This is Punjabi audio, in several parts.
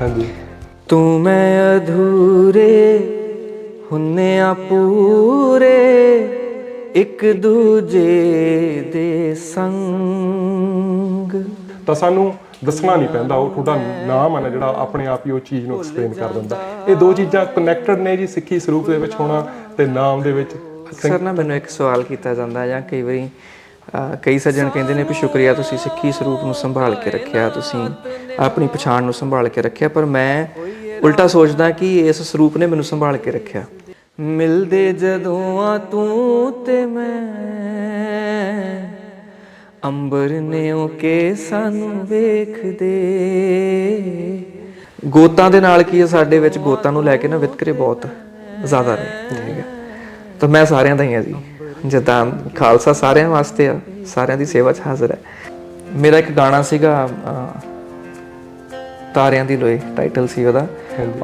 ਹਾਂਜੀ ਤੂੰ ਮੈਂ ਅਧੂਰੇ ਹੁੰਨੇ ਆ ਪੂਰੇ ਇੱਕ ਦੂਜੇ ਦੇ ਸੰਗ। ਤਾਂ ਸਾਨੂੰ ਦੱਸਣਾ ਨਹੀਂ ਪੈਂਦਾ ਉਹ ਤੁਹਾਡਾ ਨਾਮ ਹੈ ਨਾ ਜਿਹੜਾ ਆਪਣੇ ਆਪ ਹੀ ਉਹ ਚੀਜ਼ ਨੂੰ ਐਕਸਪਲੇਨ ਕਰ ਦਿੰਦਾ। ਇਹ ਦੋ ਚੀਜ਼ਾਂ ਕਨੈਕਟਡ ਨੇ ਜੀ ਸਿੱਖੀ ਸਰੂਪ ਦੇ ਵਿੱਚ ਹੋਣਾ ਤੇ ਨਾਮ ਦੇ ਵਿੱਚ। ਅਕਸਰ ਨਾ ਮੈਨੂੰ ਇੱਕ ਸਵਾਲ ਕੀਤਾ ਜਾਂਦਾ ਜਾਂ ਕਈ ਵਾਰੀ ਕਈ ਸੱਜਣ ਕਹਿੰਦੇ ਨੇ ਵੀ ਸ਼ੁਕਰੀਆ ਤੁਸੀਂ ਸਿੱਖੀ ਸਰੂਪ ਨੂੰ ਸੰਭਾਲ ਕੇ ਰੱਖਿਆ, ਤੁਸੀਂ ਆਪਣੀ ਪਛਾਣ ਨੂੰ ਸੰਭਾਲ ਕੇ ਰੱਖਿਆ, ਪਰ ਮੈਂ ਉਲਟਾ ਸੋਚਦਾ ਕਿ ਇਸ ਸਰੂਪ ਨੇ ਮੈਨੂੰ ਸੰਭਾਲ ਕੇ ਰੱਖਿਆ। ਮਿਲਦੇ ਜਦੋਂ ਆ ਤੂੰ ਤੇ ਮੈਂ, ਅੰਬਰ ਨੇ ਉਹ ਕੇ ਸਾਨੂੰ ਵੇਖਦੇ। ਗੋਤਾਂ ਦੇ ਨਾਲ ਕੀ ਹੈ ਸਾਡੇ ਵਿੱਚ ਗੋਤਾਂ ਨੂੰ ਲੈ ਕੇ ਨਾ ਵਿਤਕਰੇ ਬਹੁਤ ਜ਼ਿਆਦਾ ਨੇ, ਠੀਕ ਹੈ। ਤਾਂ ਮੈਂ ਸਾਰਿਆਂ ਦਾ ਹੀ ਆ ਜੀ। ਜਿੱਦਾਂ ਖਾਲਸਾ ਸਾਰਿਆਂ ਵਾਸਤੇ ਆ ਸਾਰਿਆਂ ਦੀ ਸੇਵਾ 'ਚ ਹਾਜ਼ਰ ਹੈ। ਮੇਰਾ ਇੱਕ ਗਾਣਾ ਸੀਗਾ ਤਾਰਿਆਂ ਦੀ ਲੋਏ ਟਾਈਟਲ ਸੀ ਉਹਦਾ।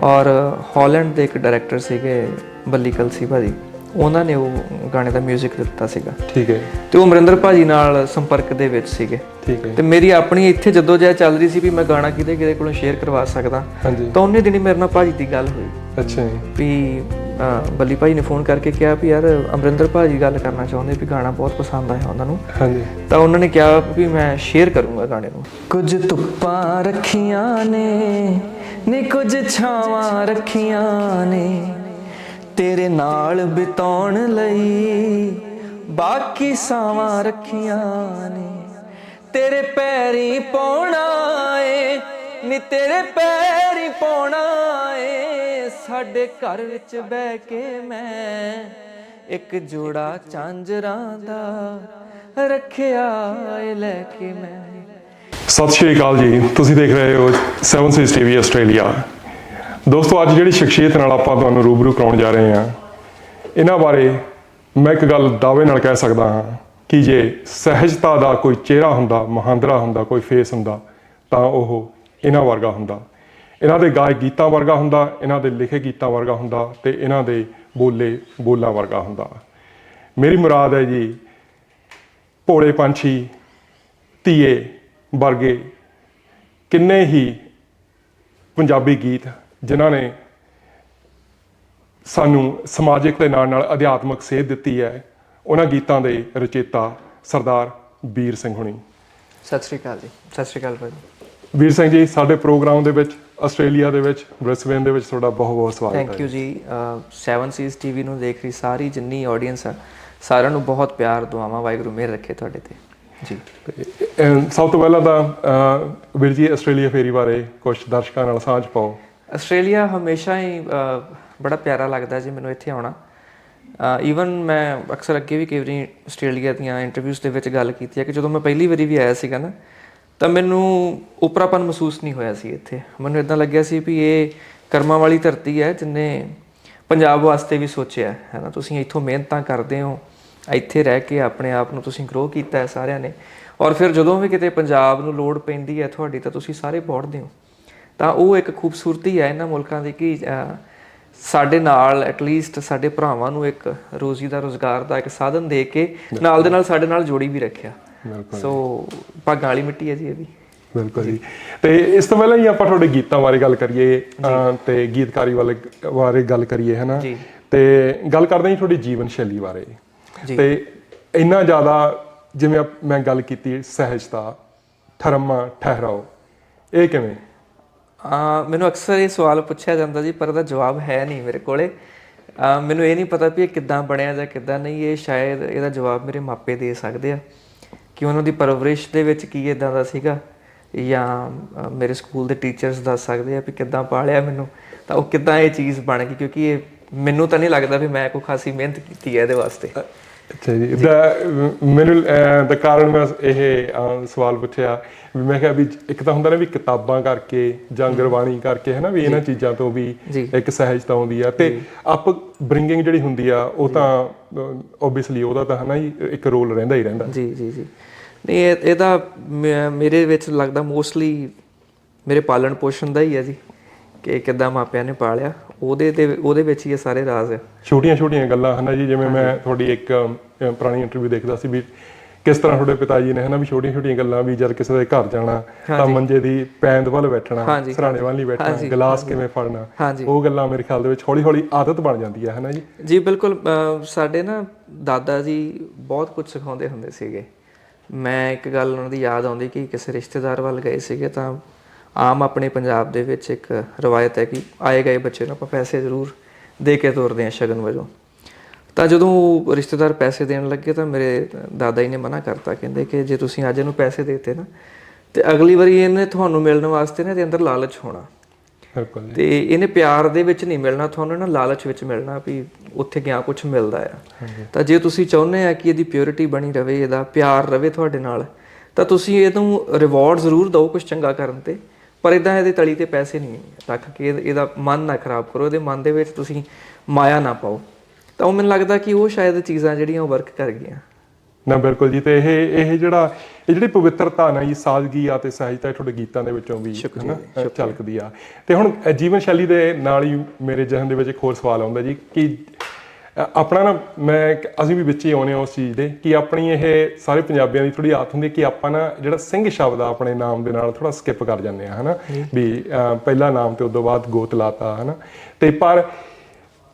ਔਰ ਹਾਲੈਂਡ ਦੇ ਇੱਕ ਡਾਇਰੈਕਟਰ ਸੀਗੇ ਬੱਲੀ ਕਲਸੀ ਭਾਜੀ। ਉਹਨਾਂ ਨੇ ਉਹ ਗਾਣੇ ਦਾ 뮤직 ਦਿੱਤਾ ਸੀਗਾ। ਠੀਕ ਹੈ। ਤੇ ਉਹ ਅਮਰਿੰਦਰ ਭਾਜੀ ਨਾਲ ਸੰਪਰਕ ਦੇ ਵਿੱਚ ਸੀਗੇ। ਠੀਕ ਹੈ। ਤੇ ਮੇਰੀ ਆਪਣੀ ਇੱਥੇ ਜਦੋਂ ਜੈ ਚੱਲ ਰਹੀ ਸੀ ਵੀ ਮੈਂ ਗਾਣਾ ਕਿਤੇ ਕਿਤੇ ਕੋਲੋਂ ਸ਼ੇਅਰ ਕਰਵਾ ਸਕਦਾ ਹਾਂਜੀ। ਤਾਂ ਉਹਨੇ ਦਿਨੀ ਮੇਰੇ ਨਾਲ ਭਾਜੀ ਦੀ ਗੱਲ ਹੋਈ। ਅੱਛਾ ਜੀ। ਵੀ ਬੱਲੀ ਭਾਜੀ ਨੇ ਫੋਨ ਕਰਕੇ ਕਿਹਾ ਵੀ ਯਾਰ ਅਮਰਿੰਦਰ ਭਾਜੀ ਗੱਲ ਕਰਨਾ ਚਾਹੁੰਦੇ ਵੀ ਗਾਣਾ ਬਹੁਤ ਪਸੰਦ ਆਇਆ ਉਹਨਾਂ ਨੂੰ। ਹਾਂਜੀ। ਤਾਂ ਉਹਨਾਂ ਨੇ ਕਿਹਾ ਵੀ ਮੈਂ ਸ਼ੇਅਰ ਕਰੂੰਗਾ ਗਾਣੇ ਨੂੰ। ਕੁਝ ਧੁੱਪਾਂ ਰੱਖੀਆਂ ਨੇ ਨੇ ਕੁਝ ਛਾਵਾਂ ਰੱਖੀਆਂ ਨੇ। ਤੇਰੇ ਨਾਲ ਬਿਤਾਉਣ ਲਈ ਬਾਕੀ ਸਾਵਾਂ ਰੱਖੀਆਂ ਨੇ। ਤੇਰੇ ਪੈਰੀ ਪਾਉਣਾ ਏ ਨੀ ਤੇਰੇ ਪੈਰੀ ਪਾਉਣਾ ਏ। ਸਾਡੇ ਘਰ ਵਿੱਚ ਬਹਿ ਕੇ ਮੈਂ ਇੱਕ ਜੋੜਾ ਚਾਂਜਰਾਂ ਦਾ ਰੱਖਿਆ ਏ, ਲੈ ਕੇ ਮੈਂ। ਸਤਿ ਸ਼੍ਰੀ ਅਕਾਲ ਜੀ। ਤੁਸੀਂ ਦੇਖ ਰਹੇ ਹੋ 7 ਸੀਜ਼ ਟੀਵੀ ਆਸਟ੍ਰੇਲੀਆ। ਦੋਸਤੋ, ਅੱਜ ਜਿਹੜੀ ਸ਼ਖਸੀਅਤ ਨਾਲ ਆਪਾਂ ਤੁਹਾਨੂੰ ਰੂਬਰੂ ਕਰਾਉਣ ਜਾ ਰਹੇ ਹਾਂ, ਇਹਨਾਂ ਬਾਰੇ ਮੈਂ ਇੱਕ ਗੱਲ ਦਾਅਵੇ ਨਾਲ ਕਹਿ ਸਕਦਾ ਹਾਂ ਕਿ ਜੇ ਸਹਿਜਤਾ ਦਾ ਕੋਈ ਚਿਹਰਾ ਹੁੰਦਾ, ਮਹਾਂਦਰਾ ਹੁੰਦਾ, ਕੋਈ ਫੇਸ ਹੁੰਦਾ, ਤਾਂ ਉਹ ਇਹਨਾਂ ਵਰਗਾ ਹੁੰਦਾ। ਇਹਨਾਂ ਦੇ ਗਾਏ ਗੀਤਾਂ ਵਰਗਾ ਹੁੰਦਾ, ਇਹਨਾਂ ਦੇ ਲਿਖੇ ਗੀਤਾਂ ਵਰਗਾ ਹੁੰਦਾ ਤੇ ਇਹਨਾਂ ਦੇ ਬੋਲੇ ਬੋਲਾਂ ਵਰਗਾ ਹੁੰਦਾ। ਮੇਰੀ ਮੁਰਾਦ ਹੈ ਜੀ, ਭੋਲੇ ਪੰਛੀ, ਧੀਏ ਵਰਗੇ ਕਿੰਨੇ ਹੀ ਪੰਜਾਬੀ ਗੀਤ ਜਿਨ੍ਹਾਂ ਨੇ ਸਾਨੂੰ ਸਮਾਜਿਕ ਦੇ ਨਾਲ ਨਾਲ ਅਧਿਆਤਮਕ ਸੇਧ ਦਿੱਤੀ ਹੈ, ਉਹਨਾਂ ਗੀਤਾਂ ਦੇ ਰਚੇਤਾ ਸਰਦਾਰ ਵੀਰ ਸਿੰਘ ਹੁਣੀ। ਸਤਿ ਸ਼੍ਰੀ ਅਕਾਲ ਜੀ। ਸਤਿ ਸ਼੍ਰੀ ਅਕਾਲ ਭਾਜੀ। ਵੀਰ ਸਿੰਘ ਜੀ ਸਾਡੇ ਪ੍ਰੋਗਰਾਮ ਦੇ ਵਿੱਚ ਆਸਟ੍ਰੇਲੀਆ ਦੇ ਵਿੱਚ ਬ੍ਰਿਸਬੇਨ ਦੇ ਵਿੱਚ ਤੁਹਾਡਾ ਬਹੁਤ ਬਹੁਤ ਸਵਾਗਤ ਥੈਂਕ ਹੈ। ਯੂ ਜੀ। 7 ਸੀਜ਼ ਟੀਵੀ ਨੂੰ ਦੇਖ ਰਹੀ ਸਾਰੀ ਜਿੰਨੀ ਆਡੀਅנס ਆ ਸਾਰਿਆਂ ਨੂੰ ਬਹੁਤ ਪਿਆਰ ਦੁਆਵਾਂ ਵਾਹਿਗੁਰੂ ਮਿਹਰ ਰੱਖੇ ਤੁਹਾਡੇ ਤੇ। ਜੀ। ਸਭ ਤੋਂ ਪਹਿਲਾਂ ਤਾਂ ਵੀਰ ਜੀ ਆਸਟ੍ਰੇਲੀਆ ਫੇਰੀ ਬਾਰੇ ਕੁਝ ਦਰਸ਼ਕਾਂ ਨਾਲ ਸਾਂਝ ਪਾਓ। ਆਸਟ੍ਰੇਲੀਆ ਹਮੇਸ਼ਾ ਹੀ ਬੜਾ ਪਿਆਰਾ ਲੱਗਦਾ ਜੀ ਮੈਨੂੰ ਇੱਥੇ ਆਉਣਾ। ਈਵਨ ਮੈਂ ਅਕਸਰ ਅੱਗੇ ਵੀ ਕਈ ਵਾਰੀ ਆਸਟ੍ਰੇਲੀਆ ਦੀਆਂ ਇੰਟਰਵਿਊਜ਼ ਦੇ ਵਿੱਚ ਗੱਲ ਕੀਤੀ ਹੈ ਕਿ ਜਦੋਂ ਮੈਂ ਪਹਿਲੀ ਵਾਰੀ ਵੀ ਆਇਆ ਸੀਗਾ ਨਾ ਤਾਂ ਮੈਨੂੰ ਉਪਰਾਪਨ ਮਹਿਸੂਸ ਨਹੀਂ ਹੋਇਆ ਸੀ ਇੱਥੇ। ਮੈਨੂੰ ਇਦਾਂ ਲੱਗਿਆ ਸੀ ਵੀ ਇਹ ਕਰਮਾਂ ਵਾਲੀ ਧਰਤੀ ਹੈ ਜਿਨੇ ਪੰਜਾਬ ਵਾਸਤੇ ਵੀ ਸੋਚਿਆ ਹੈ ਨਾ? ਤੁਸੀਂ ਇੱਥੋਂ ਮਿਹਨਤਾਂ ਕਰਦੇ ਹੋ ਇੱਥੇ ਰਹਿ ਕੇ ਆਪਣੇ ਆਪ ਨੂੰ ਤੁਸੀਂ ਗਰੋ ਕੀਤਾ ਹੈ ਸਾਰਿਆਂ ਨੇ। ਔਰ ਫਿਰ ਜਦੋਂ ਵੀ ਕਿਤੇ ਪੰਜਾਬ ਨੂੰ ਲੋੜ ਪੈਂਦੀ ਹੈ ਤੁਹਾਡੀ ਤਾਂ ਤੁਸੀਂ ਸਾਰੇ ਪਹੁੰਚਦੇ ਹੋ ਤਾਂ ਉਹ ਇੱਕ ਖੂਬਸੂਰਤੀ ਹੈ ਇਹਨਾਂ ਮੁਲਕਾਂ ਦੀ ਕਿ ਸਾਡੇ ਨਾਲ ਐਟਲੀਸਟ ਸਾਡੇ ਭਰਾਵਾਂ ਨੂੰ ਇੱਕ ਰੋਜ਼ੀ ਦਾ ਰੋਜ਼ਗਾਰ ਦਾ ਇੱਕ ਸਾਧਨ ਦੇ ਕੇ ਨਾਲ ਦੇ ਨਾਲ ਸਾਡੇ ਨਾਲ ਜੋੜੀ ਵੀ ਰੱਖਿਆ। ਸੋ ਭਾਗਾਂ ਵਾਲੀ ਮਿੱਟੀ ਹੈ ਜੀ ਇਹ ਵੀ ਬਿਲਕੁਲ ਜੀ। ਤੇ ਇਸ ਤੋਂ ਪਹਿਲਾਂ ਹੀ ਆਪਾਂ ਤੁਹਾਡੇ ਗੀਤਾਂ ਬਾਰੇ ਗੱਲ ਕਰੀਏ ਤੇ ਗੀਤਕਾਰੀ ਵਾਲੇ ਬਾਰੇ ਗੱਲ ਕਰੀਏ ਹਨਾ। ਤੇ ਗੱਲ ਕਰਦੇ ਹਾਂ ਤੁਹਾਡੀ ਜੀਵਨ ਸ਼ੈਲੀ ਬਾਰੇ। ਤੇ ਇੰਨਾ ਜ਼ਿਆਦਾ ਜਿਵੇਂ ਮੈਂ ਗੱਲ ਕੀਤੀ ਸਹਿਜਤਾ ਠਰਮਾ ਠਹਿਰਾਓ ਇਹ ਕਿਵੇਂ? ਆ ਮੈਨੂੰ ਅਕਸਰ ਇਹ ਸਵਾਲ ਪੁੱਛਿਆ ਜਾਂਦਾ ਜੀ ਪਰ ਇਹਦਾ ਜਵਾਬ ਹੈ ਨਹੀਂ ਮੇਰੇ ਕੋਲੇ। ਮੈਨੂੰ ਇਹ ਨਹੀਂ ਪਤਾ ਵੀ ਇਹ ਕਿੱਦਾਂ ਬਣਿਆ ਜਾਂ ਕਿੱਦਾਂ ਨਹੀਂ ਇਹ ਸ਼ਾਇਦ ਇਹਦਾ ਜਵਾਬ ਮੇਰੇ ਮਾਪੇ ਦੇ ਸਕਦੇ ਆ। ਕਿ ਉਹਨਾਂ ਦੀ ਪਰਵਰਿਸ਼ ਦੇ ਵਿੱਚ ਕੀ ਇਦਾਂ ਦਾ ਸੀਗਾ? ਜਾਂ ਮੇਰੇ ਸਕੂਲ ਦੇ ਟੀਚਰਸ ਦੱਸ ਸਕਦੇ ਆ ਵੀ ਕਿੱਦਾਂ ਪਾਲਿਆ ਮੈਨੂੰ? ਤਾਂ ਉਹ ਕਿੱਦਾਂ ਇਹ ਚੀਜ਼ ਬਣ ਗਈ? ਕਿਉਂਕਿ ਇਹ ਮੈਨੂੰ ਤਾਂ ਨਹੀਂ ਲੱਗਦਾ ਵੀ ਮੈਂ ਕੋਈ ਖਾਸੀ ਮਿਹਨਤ ਕੀਤੀ ਹੈ ਇਹਦੇ ਵਾਸਤੇ। ਅੱਛਾ ਜੀ। ਦਾ ਮੈਨੂੰ ਅਹ, ਦਾ ਕਾਰਨ ਮੈਂ ਇਹ ਅਹ, ਸਵਾਲ ਪੁੱਛਿਆ ਵੀ ਮੈਂ ਕਿਹਾ ਵੀ ਇੱਕ ਤਾਂ ਹੁੰਦਾ ਨਾ ਵੀ ਕਿਤਾਬਾਂ ਕਰਕੇ ਜਾਂ ਗੁਰਬਾਣੀ ਕਰਕੇ ਹੈ ਨਾ ਵੀ ਇਹਨਾਂ ਚੀਜ਼ਾਂ ਤੋਂ ਵੀ ਜੀ। ਇੱਕ ਸਹਿਜਤਾ ਆਉਂਦੀ ਆ। ਤੇ ਅਪ ਬ੍ਰਿੰਗਿੰਗ ਜਿਹੜੀ ਹੁੰਦੀ ਆ ਉਹ ਤਾਂ ਓਬਵੀਅਸਲੀ ਉਹਦਾ ਤਾਂ ਹਨਾ ਜੀ ਇੱਕ ਰੋਲ ਰਹਿੰਦਾ ਹੀ ਰਹਿੰਦਾ। ਜੀ ਜੀ ਜੀ। ਨਹੀਂ ਇਹ ਮੇ- ਮੇਰੇ ਵਿੱਚ ਲੱਗਦਾ ਮੋਸਟਲੀ ਮੇਰੇ ਪਾਲਣ ਪੋਸ਼ਣ ਦਾ ਹੀ ਹੈ ਜੀ। ਕਿ ਕਿੱਦਾਂ ਮਾਪਿਆਂ ਨੇ ਪਾਲਿਆ ਉਹਦੇ ਤੇ ਉਹਦੇ ਵਿੱਚ ਹੀ ਇਹ ਸਾਰੇ ਰਾਜ਼ ਆ। ਛੋਟੀਆਂ ਛੋਟੀਆਂ ਗੱਲਾਂ ਹਨ ਜੀ ਜਿਵੇਂ ਮੈਂ ਤੁਹਾਡੀ ਇੱਕ ਪੁਰਾਣੀ ਇੰਟਰਵਿਊ ਦੇਖਦਾ ਸੀ ਵੀ ਕਿਸ ਤਰ੍ਹਾਂ ਤੁਹਾਡੇ ਪਿਤਾ ਜੀ ਨੇ ਹਨਾ ਵੀ ਛੋਟੀਆਂ ਛੋਟੀਆਂ ਗੱਲਾਂ ਵੀ ਜਦ ਕਿਸੇ ਦੇ ਘਰ ਜਾਣਾ ਤਾਂ ਮੰਜੇ ਦੀ ਪੈਂਦ ਵੱਲ ਬੈਠਣਾ ਸਰਾਣੇ ਵੱਲ ਨਹੀਂ ਬੈਠਣਾ ਗਲਾਸ ਕਿਵੇਂ ਫੜਨਾ ਉਹ ਗੱਲਾਂ ਮੇਰੇ ਖਿਆਲ ਦੇ ਵਿੱਚ ਹੌਲੀ ਹੌਲੀ ਆਦਤ ਬਣ ਜਾਂਦੀ ਹੈ ਹਨਾ ਜੀ? ਜੀ ਬਿਲਕੁਲ ਸਾਡੇ ਨਾ ਦਾਦਾ ਜੀ ਬਹੁਤ ਕੁਝ ਸਿਖਾਉਂਦੇ ਹੁੰਦੇ ਸੀਗੇ। ਮੈਂ ਇੱਕ ਗੱਲ ਉਹਨਾਂ ਦੀ ਯਾਦ ਆਉਂਦੀ ਕਿ ਕਿਸੇ ਰਿਸ਼ਤੇਦਾਰ ਵੱਲ ਗਏ ਸੀਗੇ ਤਾਂ ਆਮ ਆਪਣੇ ਪੰਜਾਬ ਦੇ ਵਿੱਚ ਇੱਕ ਰਵਾਇਤ ਹੈ ਕਿ ਆਏ ਗਏ ਬੱਚੇ ਨੂੰ ਆਪਾਂ ਪੈਸੇ ਜ਼ਰੂਰ ਦੇ ਕੇ ਤੋਰਦੇ ਹਾਂ ਸ਼ਗਨ ਵਜੋਂ। ਤਾਂ ਜਦੋਂ ਰਿਸ਼ਤੇਦਾਰ ਪੈਸੇ ਦੇਣ ਲੱਗੇ ਤਾਂ ਮੇਰੇ ਦਾਦਾ ਜੀ ਨੇ ਮਨਾ ਕਰਤਾ ਕਹਿੰਦੇ ਕਿ ਜੇ ਤੁਸੀਂ ਅੱਜ ਇਹਨੂੰ ਪੈਸੇ ਦੇਤੇ ਨਾ ਤੇ ਅਗਲੀ ਵਾਰੀ ਇਹਨੇ ਤੁਹਾਨੂੰ ਮਿਲਣ ਵਾਸਤੇ ਨਾ ਇਹਦੇ ਅੰਦਰ ਲਾਲਚ ਹੋਣਾ। ਬਿਲਕੁਲ ਤੇ ਇਹਨੇ ਪਿਆਰ ਦੇ ਵਿੱਚ ਨਹੀਂ ਮਿਲਣਾ ਤੁਹਾਨੂੰ ਨਾ ਲਾਲਚ ਵਿੱਚ ਮਿਲਣਾ ਵੀ ਉੱਥੇ ਗਿਆ ਕੁਝ ਮਿਲਦਾ ਆ। ਤਾਂ ਜੇ ਤੁਸੀਂ ਚਾਹੁੰਦੇ ਆ ਕਿ ਇਹਦੀ ਪਿਓਰਿਟੀ ਬਣੀ ਰਵੇ ਇਹਦਾ ਪਿਆਰ ਰਵੇ ਤੁਹਾਡੇ ਨਾਲ ਤਾਂ ਤੁਸੀਂ ਇਹਨੂੰ ਰਿਵਾਰਡ ਜ਼ਰੂਰ ਦਿਓ ਕੁਝ ਚੰਗਾ ਕਰਨ ਤੇ। ਪਰ ਇਦਾਂ ਇਹਦੇ ਤਲੀ ਤੇ ਪੈਸੇ ਨਹੀਂ ਰੱਖ ਕੇ ਇਹਦਾ- ਮਨ ਨਾ ਖਰਾਬ ਕਰੋ ਇਹਦੇ ਮਨ ਦੇ ਵਿੱਚ ਤੁਸੀਂ ਮਾਇਆ ਨਾ ਪਾਓ। ਤਾਂ ਉਹ ਮੈਨੂੰ ਲੱਗਦਾ ਕਿ ਉਹ ਸ਼ਾਇਦ ਚੀਜ਼ਾਂ ਜਿਹੜੀਆਂ ਉਹ ਵਰਕ ਕਰ ਗਈਆਂ। ਨਾ ਬਿਲਕੁਲ ਜੀ ਤੇ ਇਹ ਇਹ ਜਿਹੜਾ ਇਹ ਜਿਹੜੀ ਪਵਿੱਤਰਤਾ ਨਾ ਜੀ ਸਾਦਗੀ ਆ ਤੇ ਸਹਿਜਤਾ ਤੁਹਾਡੇ ਗੀਤਾਂ ਦੇ ਵਿੱਚੋਂ ਵੀ ਹਨਾ ਝਲਕਦੀ ਆ। ਤੇ ਹੁਣ ਜੀਵਨ ਸ਼ੈਲੀ ਦੇ ਨਾਲ ਹੀ ਮੇਰੇ ਜਹਨ ਦੇ ਵਿੱਚ ਇੱਕ ਹੋਰ ਸਵਾਲ ਆਉਂਦਾ ਜੀ ਕਿ ਆਪਣਾ ਨਾ ਮੈਂ ਅਸੀਂ ਵੀ ਵਿੱਚ ਹੀ ਆਉਨੇ ਆ ਉਸ ਚੀਜ਼ ਦੇ ਕਿ ਆਪਣੀ ਇਹ ਸਾਰੇ ਪੰਜਾਬੀਆਂ ਦੀ ਥੋੜੀ ਆਦਤ ਹੁੰਦੀ ਹੈ ਕਿ ਆਪਾਂ ਨਾ ਜਿਹੜਾ ਸਿੰਘ ਸ਼ਬਦ ਆ ਆਪਣੇ ਨਾਮ ਦੇ ਨਾਲ ਥੋੜਾ ਸਕਿਪ ਕਰ ਜਾਂਦੇ ਆ ਹਨਾ? ਵੀ ਪਹਿਲਾ ਨਾਮ ਤੇ ਉਦੋਂ ਬਾਅਦ ਗੋਤ ਲਾਤਾ ਹਨਾ? ਤੇ ਪਰ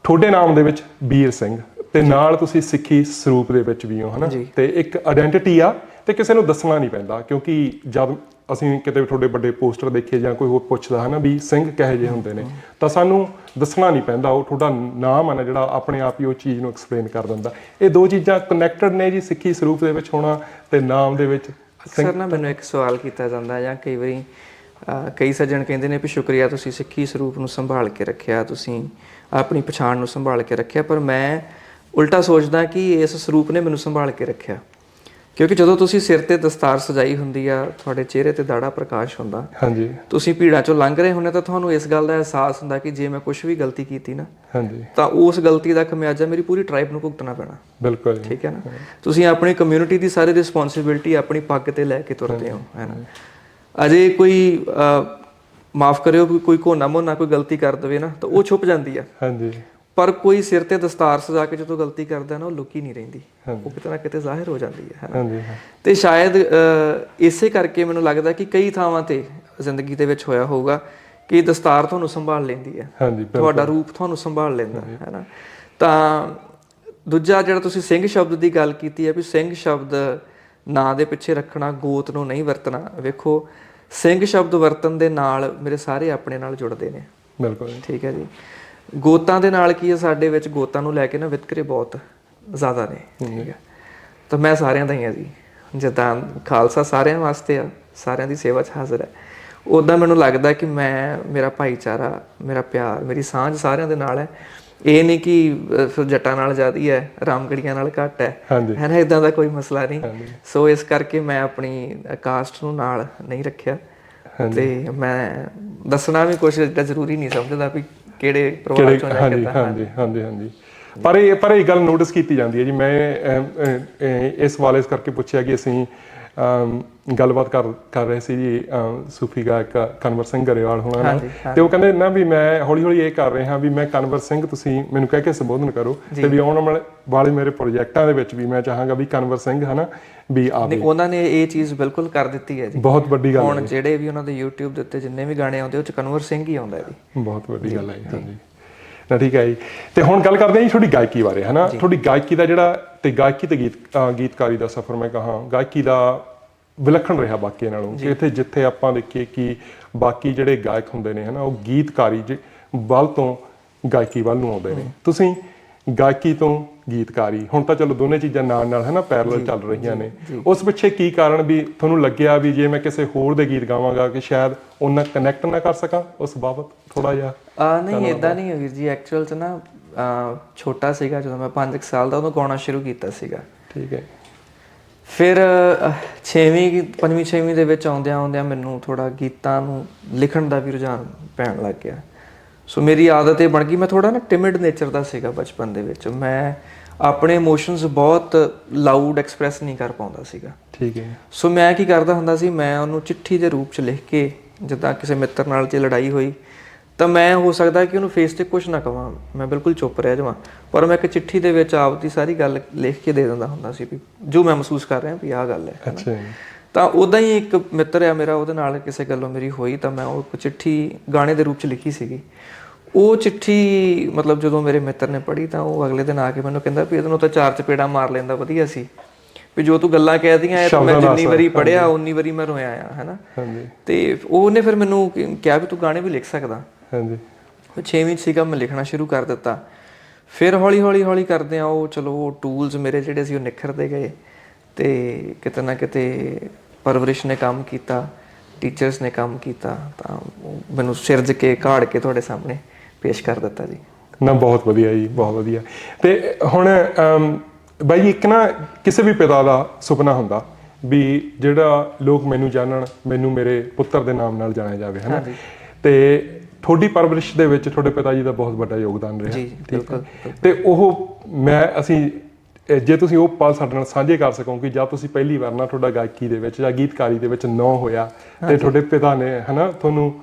ਤੁਹਾਡੇ ਨਾਮ ਦੇ ਵਿੱਚ ਵੀਰ ਸਿੰਘ ਤੇ ਨਾਲ ਤੁਸੀਂ ਸਿੱਖੀ ਸਰੂਪ ਦੇ ਵਿੱਚ ਵੀ ਹੋ ਹਨਾ? ਤੇ ਇੱਕ ਆਇਡੈਂਟੀਟੀ ਆ ਤੇ ਕਿਸੇ ਨੂੰ ਦੱਸਣਾ ਨਹੀਂ ਪੈਂਦਾ ਕਿਉਂਕਿ ਜਦ ਅਸੀਂ ਕਿਤੇ ਵੀ ਤੁਹਾਡੇ ਵੱਡੇ ਪੋਸਟਰ ਦੇਖੇ ਜਾਂ ਕੋਈ ਹੋਰ ਪੁੱਛਦਾ ਹਨਾ ਵੀ ਸਿੰਘ ਕਹੇ ਜਿਹੇ ਹੁੰਦੇ ਨੇ ਤਾਂ ਸਾਨੂੰ ਦੱਸਣਾ ਨਹੀਂ ਪੈਂਦਾ ਉਹ ਤੁਹਾਡਾ ਨਾਮ ਆ ਨਾ ਜਿਹੜਾ ਆਪਣੇ ਆਪ ਹੀ ਉਹ ਚੀਜ਼ ਨੂੰ ਐਕਸਪਲੇਨ ਕਰ ਦਿੰਦਾ। ਇਹ ਦੋ ਚੀਜ਼ਾਂ ਕਨੈਕਟਡ ਨੇ ਜੀ ਸਿੱਖੀ ਸਰੂਪ ਦੇ ਵਿੱਚ ਹੋਣਾ ਤੇ ਨਾਮ ਦੇ ਵਿੱਚ ਅਕਸਰ ਨਾ ਮੈਨੂੰ ਇੱਕ ਸਵਾਲ ਕੀਤਾ ਜਾਂਦਾ ਹੈ ਜਾਂ ਕਈ ਵਾਰੀ ਕਈ ਸੱਜਣ ਕਹਿੰਦੇ ਨੇ ਵੀ ਸ਼ੁਕਰੀਆ ਤੁਸੀਂ ਸਿੱਖੀ ਸਰੂਪ ਨੂੰ ਸੰਭਾਲ ਕੇ ਰੱਖਿਆ ਤੁਸੀਂ ਆਪਣੀ ਪਛਾਣ ਨੂੰ ਸੰਭਾਲ ਕੇ ਰੱਖਿਆ ਪਰ ਮੈਂ ਉਲਟਾ ਸੋਚਦਾ ਕਿ ਇਸ ਸਰੂਪ ਨੇ ਮੈਨੂੰ ਸੰਭਾਲ ਕੇ ਰੱਖਿਆ। ਕਿਉਂਕਿ ਜਦੋਂ ਤੁਸੀਂ ਸਿਰ ਤੇ ਦਸਤਾਰ ਸਜਾਈ ਹੁੰਦੀ ਆ ਤੁਹਾਡੇ ਚਿਹਰੇ ਤੇ ਦਾੜਾ ਪ੍ਰਕਾਸ਼ ਹੁੰਦਾ। ਹਾਂਜੀ। ਤੁਸੀਂ ਭੀੜਾਂ ਚੋਂ ਲੰਘ ਰਹੇ ਹੁੰਦੇ ਤਾਂ ਤੁਹਾਨੂੰ ਇਸ ਗੱਲ ਦਾ ਅਹਿਸਾਸ ਹੁੰਦਾ ਕਿ ਜੇ ਮੈਂ ਕੁਝ ਵੀ ਗਲਤੀ ਕੀਤੀ ਨਾ ਹਾਂਜੀ। ਤਾਂ ਉਸ ਗਲਤੀ ਦਾ ਖਮਿਆਜਾ ਮੇਰੀ ਪੂਰੀ ਟ੍ਰਾਈਬ ਨੂੰ ਭੁਗਤਣਾ ਪੈਣਾ। ਬਿਲਕੁਲ ਠੀਕ ਹੈ ਨਾ? ਤੁਸੀਂ ਆਪਣੀ ਕਮਿਊਨਿਟੀ ਦੀ ਸਾਰੀ ਰਿਸਪੌਂਸਿਬਿਲਟੀ ਆਪਣੀ ਪੱਗ ਤੇ ਲੈ ਕੇ ਤੁਰਦੇ ਹੋ ਹੈ ਨਾ? ਅਜੇ ਕੋਈ ਮਾਫ ਕਰਿਓ ਕੋਈ ਕੋਨਾ ਮੋਨਾ ਕੋਈ ਗਲਤੀ ਕਰ ਦਵੇ ਨਾ ਤਾਂ ਉਹ ਛੁਪ ਜਾਂਦੀ ਆ। ਹਾਂਜੀ। ਪਰ ਕੋਈ ਸਿਰ ਤੇ ਦਸਤਾਰ ਸਜਾ ਕੇ ਜਦੋਂ ਗਲਤੀ ਕਰਦਾ ਨਾ ਉਹ ਲੁਕੀ ਨਹੀਂ ਰਹਿੰਦੀ। ਉਹ ਕਿਤੇ ਨਾ ਕਿਤੇ ਜ਼ਾਹਿਰ ਹੋ ਜਾਂਦੀ ਹੈ ਹਾਂਜੀ ਤੇ ਸ਼ਾਇਦ ਇਸੇ ਕਰਕੇ ਮੈਨੂੰ ਲੱਗਦਾ ਕਿ ਕਈ ਥਾਵਾਂ ਤੇ ਜ਼ਿੰਦਗੀ ਦੇ ਵਿੱਚ ਹੋਇਆ ਹੋਊਗਾ ਕਿ ਦਸਤਾਰ ਤੁਹਾਨੂੰ ਸੰਭਾਲ ਲੈਂਦੀ ਹੈ। ਹਾਂਜੀ। ਤੁਹਾਡਾ ਰੂਪ ਤੁਹਾਨੂੰ ਸੰਭਾਲ ਲੈਂਦਾ ਹੈ ਨਾ? ਤਾਂ ਦੂਜਾ ਜਿਹੜਾ ਤੁਸੀਂ ਸਿੰਘ ਸ਼ਬਦ ਦੀ ਗੱਲ ਕੀਤੀ ਹੈ ਵੀ ਸਿੰਘ ਸ਼ਬਦ ਨਾਂ ਦੇ ਪਿੱਛੇ ਰੱਖਣਾ ਗੋਤ ਨੂੰ ਨਹੀਂ ਵਰਤਣਾ ਵੇਖੋ ਸਿੰਘ ਸ਼ਬਦ ਵਰਤਨ ਦੇ ਨਾਲ ਮੇਰੇ ਸਾਰੇ ਆਪਣੇ ਨਾਲ ਜੁੜਦੇ ਨੇ। ਬਿਲਕੁਲ। ਠੀਕ ਹੈ ਜੀ। ਗੋਤਾਂ ਦੇ ਨਾਲ ਕੀ ਹੈ ਸਾਡੇ ਵਿੱਚ ਗੋਤਾਂ ਨੂੰ ਲੈ ਕੇ ਨਾ ਵਿਤਕਰੇ ਬਹੁਤ ਜ਼ਿਆਦਾ ਨੇ ਠੀਕ ਹੈ ਤਾਂ ਮੈਂ ਸਾਰਿਆਂ ਦਾ ਹੀ ਹਾਂ ਜੀ। ਜਿੱਦਾਂ ਖਾਲਸਾ ਸਾਰਿਆਂ ਵਾਸਤੇ ਆ ਸਾਰਿਆਂ ਦੀ ਸੇਵਾ 'ਚ ਹਾਜ਼ਰ ਹੈ ਉਦਾਂ ਮੈਨੂੰ ਲੱਗਦਾ ਕਿ ਮੈਂ ਮੇਰਾ ਭਾਈਚਾਰਾ ਮੇਰਾ ਪਿਆਰ ਮੇਰੀ ਸਾਂਝ ਸਾਰਿਆਂ ਦੇ ਨਾਲ ਹੈ। ਇਹ ਨਹੀਂ ਕਿ ਜੱਟਾਂ ਨਾਲ ਜ਼ਿਆਦੀ ਹੈ ਰਾਮਗੜੀਆਂ ਨਾਲ ਘੱਟ ਹੈ। ਹੈ ਨਾ ਇਦਾਂ ਦਾ ਕੋਈ ਮਸਲਾ ਨਹੀਂ। ਸੋ ਇਸ ਕਰਕੇ ਮੈਂ ਆਪਣੀ ਕਾਸਟ ਨੂੰ ਨਾਲ ਨਹੀਂ ਰੱਖਿਆ। ਤੇ ਮੈਂ ਦੱਸਣਾ ਵੀ ਕੁਝ ਜ਼ਰੂਰੀ ਨਹੀਂ ਸਮਝਦਾ ਵੀ ਕਿਹੜੇ ਪਰਿਵਾਰ ਕਿਹੜੇ ਚੋਂ ਜਾਂ ਹਾਂਜੀ ਹਾਂਜੀ ਹਾਂਜੀ। ਹਾਂਜੀ ਪਰ ਇਹ ਪਰ ਇਹ ਗੱਲ ਨੋਟਿਸ ਕੀਤੀ ਜਾਂਦੀ ਹੈ ਜੀ। ਮੈਂ ਅਮ, ਅਮ, ਅਮ, ਇਸ ਸਵਾਲ ਇਸ ਕਰਕੇ ਪੁੱਛਿਆ ਕਿ ਅਸੀਂ ਗੱਲਬਾਤ ਕਰ ਕਰ ਰਹੇ ਸੀ ਜੀ ਸੂਫੀ ਗਾਇਕ ਕਨਵਰ ਸਿੰਘ ਗਰੇਵਾਲ ਹੋਣਾ ਨਾਲ। ਤੇ ਉਹ ਕਹਿੰਦੇ ਨਾ ਵੀ ਮੈਂ ਹੌਲੀ ਹੌਲੀ ਇਹ ਕਰ ਰਿਹਾ ਵੀ ਮੈਂ ਕਨਵਰ ਸਿੰਘ ਤੁਸੀਂ ਮੈਨੂੰ ਕਹਿ ਕੇ ਸੰਬੋਧਨ ਕਰੋ ਤੇ ਵੀ ਆਉਣ ਵਾਲੇ- ਮੇਰੇ ਪ੍ਰੋਜੈਕਟਾਂ ਦੇ ਵਿੱਚ ਵੀ ਮੈਂ ਚਾਹਾਂਗਾ ਵੀ ਕਨਵਰ ਸਿੰਘ ਹਨਾ ਵੀ ਆਵੇ ਨਹੀਂ ਉਹਨਾਂ ਨੇ ਇਹ ਚੀਜ਼ ਬਿਲਕੁਲ ਕਰ ਦਿੱਤੀ ਹੈ ਜੀ। ਬਹੁਤ ਵੱਡੀ ਗੱਲ ਹੁਣ ਜਿਹੜੇ ਵੀ ਉਹਨਾਂ ਦੇ YouTube ਦੇ ਉੱਤੇ ਜਿੰਨੇ ਵੀ ਗਾਣੇ ਆਉਂਦੇ ਉਹ ਚ ਕਨਵਰ ਸਿੰਘ ਹੀ ਆਉਂਦਾ ਹੈ ਜੀ। ਬਹੁਤ ਵੱਡੀ ਗੱਲ ਹੈ ਜੀ, ਹਾਂਜੀ। ਨਾ ਠੀਕ ਹੈ ਜੀ। ਤੇ ਹੁਣ ਗੱਲ ਕਰਦੇ ਹਾਂ ਜੀ ਤੁਹਾਡੀ ਗਾਇਕੀ ਬਾਰੇ ਹਨਾ? ਤੁਹਾਡੀ ਗਾਇਕੀ ਦਾ ਜਿਹੜਾ ਤੇ ਗਾਇਕੀ ਤੇ ਗੀਤ ਗੀਤਕਾਰੀ ਦਾ ਸਫ਼ਰ ਮੈਂ ਕਹਾਂ ਗਾਇਕੀ ਦਾ ਵਿਲੱਖਣ ਰਿਹਾ ਬਾਕੀ ਨਾਲੋਂ ਕਿ ਇੱਥੇ ਜਿੱਥੇ ਆਪਾਂ ਦੇਖੀਏ ਕਿ ਬਾਕੀ ਜਿਹੜੇ ਗਾਇਕ ਹੁੰਦੇ ਨੇ ਹਨਾ ਉਹ ਗੀਤਕਾਰੀ ਜ- ਵੱਲ ਤੋਂ ਗਾਇਕੀ ਵੱਲ ਨੂੰ ਆਉਂਦੇ ਨੇ। ਤੁਸੀਂ ਗਾਇਕੀ ਤੋਂ ਗੀਤਕਾਰੀ। ਹੁਣ ਤਾਂ ਚਲੋ ਦੋਨੇ ਚੀਜ਼ਾਂ ਨਾਲ ਨਾਲ ਹਨਾ ਪੈਰਲਲ ਚੱਲ ਰਹੀਆਂ ਨੇ। ਉਸ ਪਿੱਛੇ ਕੀ ਕਾਰਨ ਵੀ ਤੁਹਾਨੂੰ ਲੱਗਿਆ ਵੀ ਜੇ ਮੈਂ ਕਿਸੇ ਹੋਰ ਦੇ ਗੀਤ ਗਾਵਾਂਗਾ ਕਿ ਸ਼ਾਇਦ ਉਹਨਾਂ ਕਨੈਕਟ ਨਾ ਕਰ ਸਕਾਂ ਉਸ ਬਾਬਤ? ਥੋੜਾ ਜਿਹਾ ਆ ਨਹੀਂ ਇਦਾਂ ਨਹੀਂ ਹੈ ਵੀਰ ਜੀ। ਐਕਚੁਅਲ ਚ ਨਾ ਛੋਟਾ ਸੀਗਾ ਜਦੋਂ ਮੈਂ 5 ਸਾਲ ਦਾ ਉਦੋਂ ਗਾਉਣਾ ਸ਼ੁਰੂ ਕੀਤਾ ਸੀਗਾ। ਠੀਕ ਹੈ। ਫਿਰ 6ਵੀਂ 5ਵੀਂ 6ਵੀਂ ਦੇ ਵਿੱਚ ਆਉਂਦਿਆਂ ਆਉਂਦਿਆਂ ਮੈਨੂੰ ਥੋੜਾ ਗੀਤਾਂ ਨੂੰ ਲਿਖਣ ਦਾ ਵੀ ਰੁਝਾਨ ਪੈਣ ਲੱਗ ਗਿਆ। ਸੋ ਮੇਰੀ ਆਦਤ ਇਹ ਬਣ ਗਈ ਮੈਂ ਥੋੜਾ ਨਾ ਟਿਮਿਡ ਨੇਚਰ ਦਾ ਸੀਗਾ ਬਚਪਨ ਦੇ ਵਿੱਚ। ਮੈਂ ਆਪਣੇ ਇਮੋਸ਼ਨਸ ਬਹੁਤ ਲਾਊਡ ਐਕਸਪ੍ਰੈਸ ਨਹੀਂ ਕਰ ਪਾਉਂਦਾ ਸੀਗਾ। ਠੀਕ ਹੈ। ਸੋ ਮੈਂ ਕੀ ਕਰਦਾ ਹੁੰਦਾ ਸੀ ਮੈਂ ਉਹਨੂੰ ਚਿੱਠੀ ਦੇ ਰੂਪ ਚ ਲਿਖ ਕੇ ਜਿੱਦਾਂ ਕਿਸੇ ਮਿੱਤਰ ਨਾਲ ਜੇ ਲੜਾਈ ਹੋਈ ਤਾਂ ਮੈਂ ਹੋ ਸਕਦਾ ਕਿ ਉਹਨੂੰ ਫੇਸ ਤੇ ਕੁਝ ਨਾ ਕਵਾਂ। ਮੈਂ ਬਿਲਕੁਲ ਚੁੱਪ ਰਹਿ ਜਾਵਾਂ। ਪਰ ਮੈਂ ਇੱਕ ਚਿੱਠੀ ਦੇ ਵਿੱਚ ਆਪਦੀ ਸਾਰੀ ਗੱਲ ਲਿਖ ਕੇ ਦੇ ਦਿੰਦਾ ਹੁੰਦਾ ਸੀ ਵੀ ਜੋ ਮੈਂ ਮਹਿਸੂਸ ਕਰ ਰਿਹਾ ਵੀ ਆਹ ਗੱਲ ਹੈ ਅੱਛਾ ਤਾਂ ਉਦਾਂ ਹੀ ਇੱਕ ਮਿੱਤਰ ਆ ਮੇਰਾ ਉਹਦੇ ਨਾਲ ਕਿਸੇ ਗੱਲੋਂ ਮੇਰੀ ਹੋਈ ਤਾਂ ਮੈਂ ਉਹ ਇੱਕ ਚਿੱਠੀ ਗਾਣੇ ਦੇ ਰੂਪ ਚ ਲਿਖੀ ਸੀਗੀ। ਉਹ ਚਿੱਠੀ ਮਤਲਬ ਜਦੋਂ ਮੇਰੇ ਮਿੱਤਰ ਨੇ ਪੜ੍ਹੀ ਤਾਂ ਉਹ ਅਗਲੇ ਦਿਨ ਆ ਕੇ ਮੈਨੂੰ ਕਹਿੰਦਾ ਵੀ ਇਹਦੇ ਨੂੰ ਤਾਂ ਚਾਰ ਚਪੇੜਾ ਮਾਰ ਲੈਂਦਾ ਵਧੀਆ ਸੀ। ਵੀ ਜੋ ਤੂੰ ਗੱਲਾਂ ਕਹਿਦੀਆਂ ਇਹ ਤਾਂ ਮੈਂ ਜਿੰਨੀ ਵਾਰੀ ਪੜਿਆ ਉਨੀ ਵਾਰੀ ਮੈਂ ਰੋਇਆ ਆ ਹੈਨਾ? ਹਾਂਜੀ। ਤੇ ਉਹਨੇ ਫਿਰ ਮੈਨੂੰ ਕਿਹਾ ਵੀ ਤੂੰ ਗਾਣੇ ਵੀ ਲਿਖ ਸਕਦਾ। ਹਾਂਜੀ। ਉਹ 6ਵੀਂ ਚ ਸੀਗਾ ਮੈਂ ਲਿਖਣਾ ਸ਼ੁਰੂ ਕਰ ਦਿੱਤਾ। ਫਿਰ ਹੌਲੀ ਹੌਲੀ ਹੌਲੀ ਕਰਦੇ ਆ ਉਹ ਚਲੋ ਟੂਲਸ ਮੇਰੇ ਜਿਹੜੇ ਸੀ ਉਹ ਨਿਖਰਦੇ ਗਏ। ਤੇ ਕਿਤੇ ਨਾ ਕਿਤੇ ਪਰਵਰਿਸ਼ ਨੇ ਕੰਮ ਕੀਤਾ ਟੀਚਰਸ ਨੇ ਕੰਮ ਕੀਤਾ ਤਾਂ ਮੈਨੂੰ ਸਿਰਜ ਕੇ ਕਾੜ ਕੇ ਤੁਹਾਡੇ ਸਾਹਮਣੇ ਪੇਸ਼ ਕਰ ਦਿੱਤਾ ਜੀ। ਨਾ ਬਹੁਤ ਵਧੀਆ ਜੀ ਬਹੁਤ ਵਧੀਆ। ਤੇ ਹੁਣ ਬਾਈ ਇੱਕ ਨਾ ਕਿਸੇ ਵੀ ਪਿਤਾ ਦਾ ਸੁਪਨਾ ਹੁੰਦਾ ਵੀ ਜਿਹੜਾ ਲੋਕ ਮੈਨੂੰ ਜਾਣਨ ਮੈਨੂੰ ਮੇਰੇ ਪੁੱਤਰ ਦੇ ਨਾਮ ਨਾਲ ਜਾਣਿਆ ਜਾਵੇ ਹਨਾ? ਤੇ ਤੁਹਾਡੀ ਪਰਵਰਿਸ਼ ਦੇ ਵਿੱਚ ਤੁਹਾਡੇ ਪਿਤਾ ਜੀ ਦਾ ਬਹੁਤ ਵੱਡਾ ਯੋਗਦਾਨ ਰਿਹਾ। ਜੀ ਬਿਲਕੁਲ। ਤੇ ਉਹ ਮੈਂ ਅਸੀਂ ਜੇ ਤੁਸੀਂ ਉਹ ਪਲ ਸਾਡੇ ਨਾਲ ਸਾਂਝੇ ਕਰ ਸਕੋ ਕਿ ਜਦ ਤੁਸੀਂ ਪਹਿਲੀ ਵਾਰ ਨਾ ਤੁਹਾਡਾ ਗਾਇਕੀ ਦੇ ਵਿੱਚ ਜਾਂ ਗੀਤਕਾਰੀ ਦੇ ਵਿੱਚ ਨੌ ਹੋਇਆ ਤੇ ਤੁਹਾਡੇ ਪਿਤਾ ਨੇ ਹਨਾ ਤੁਹਾਨੂੰ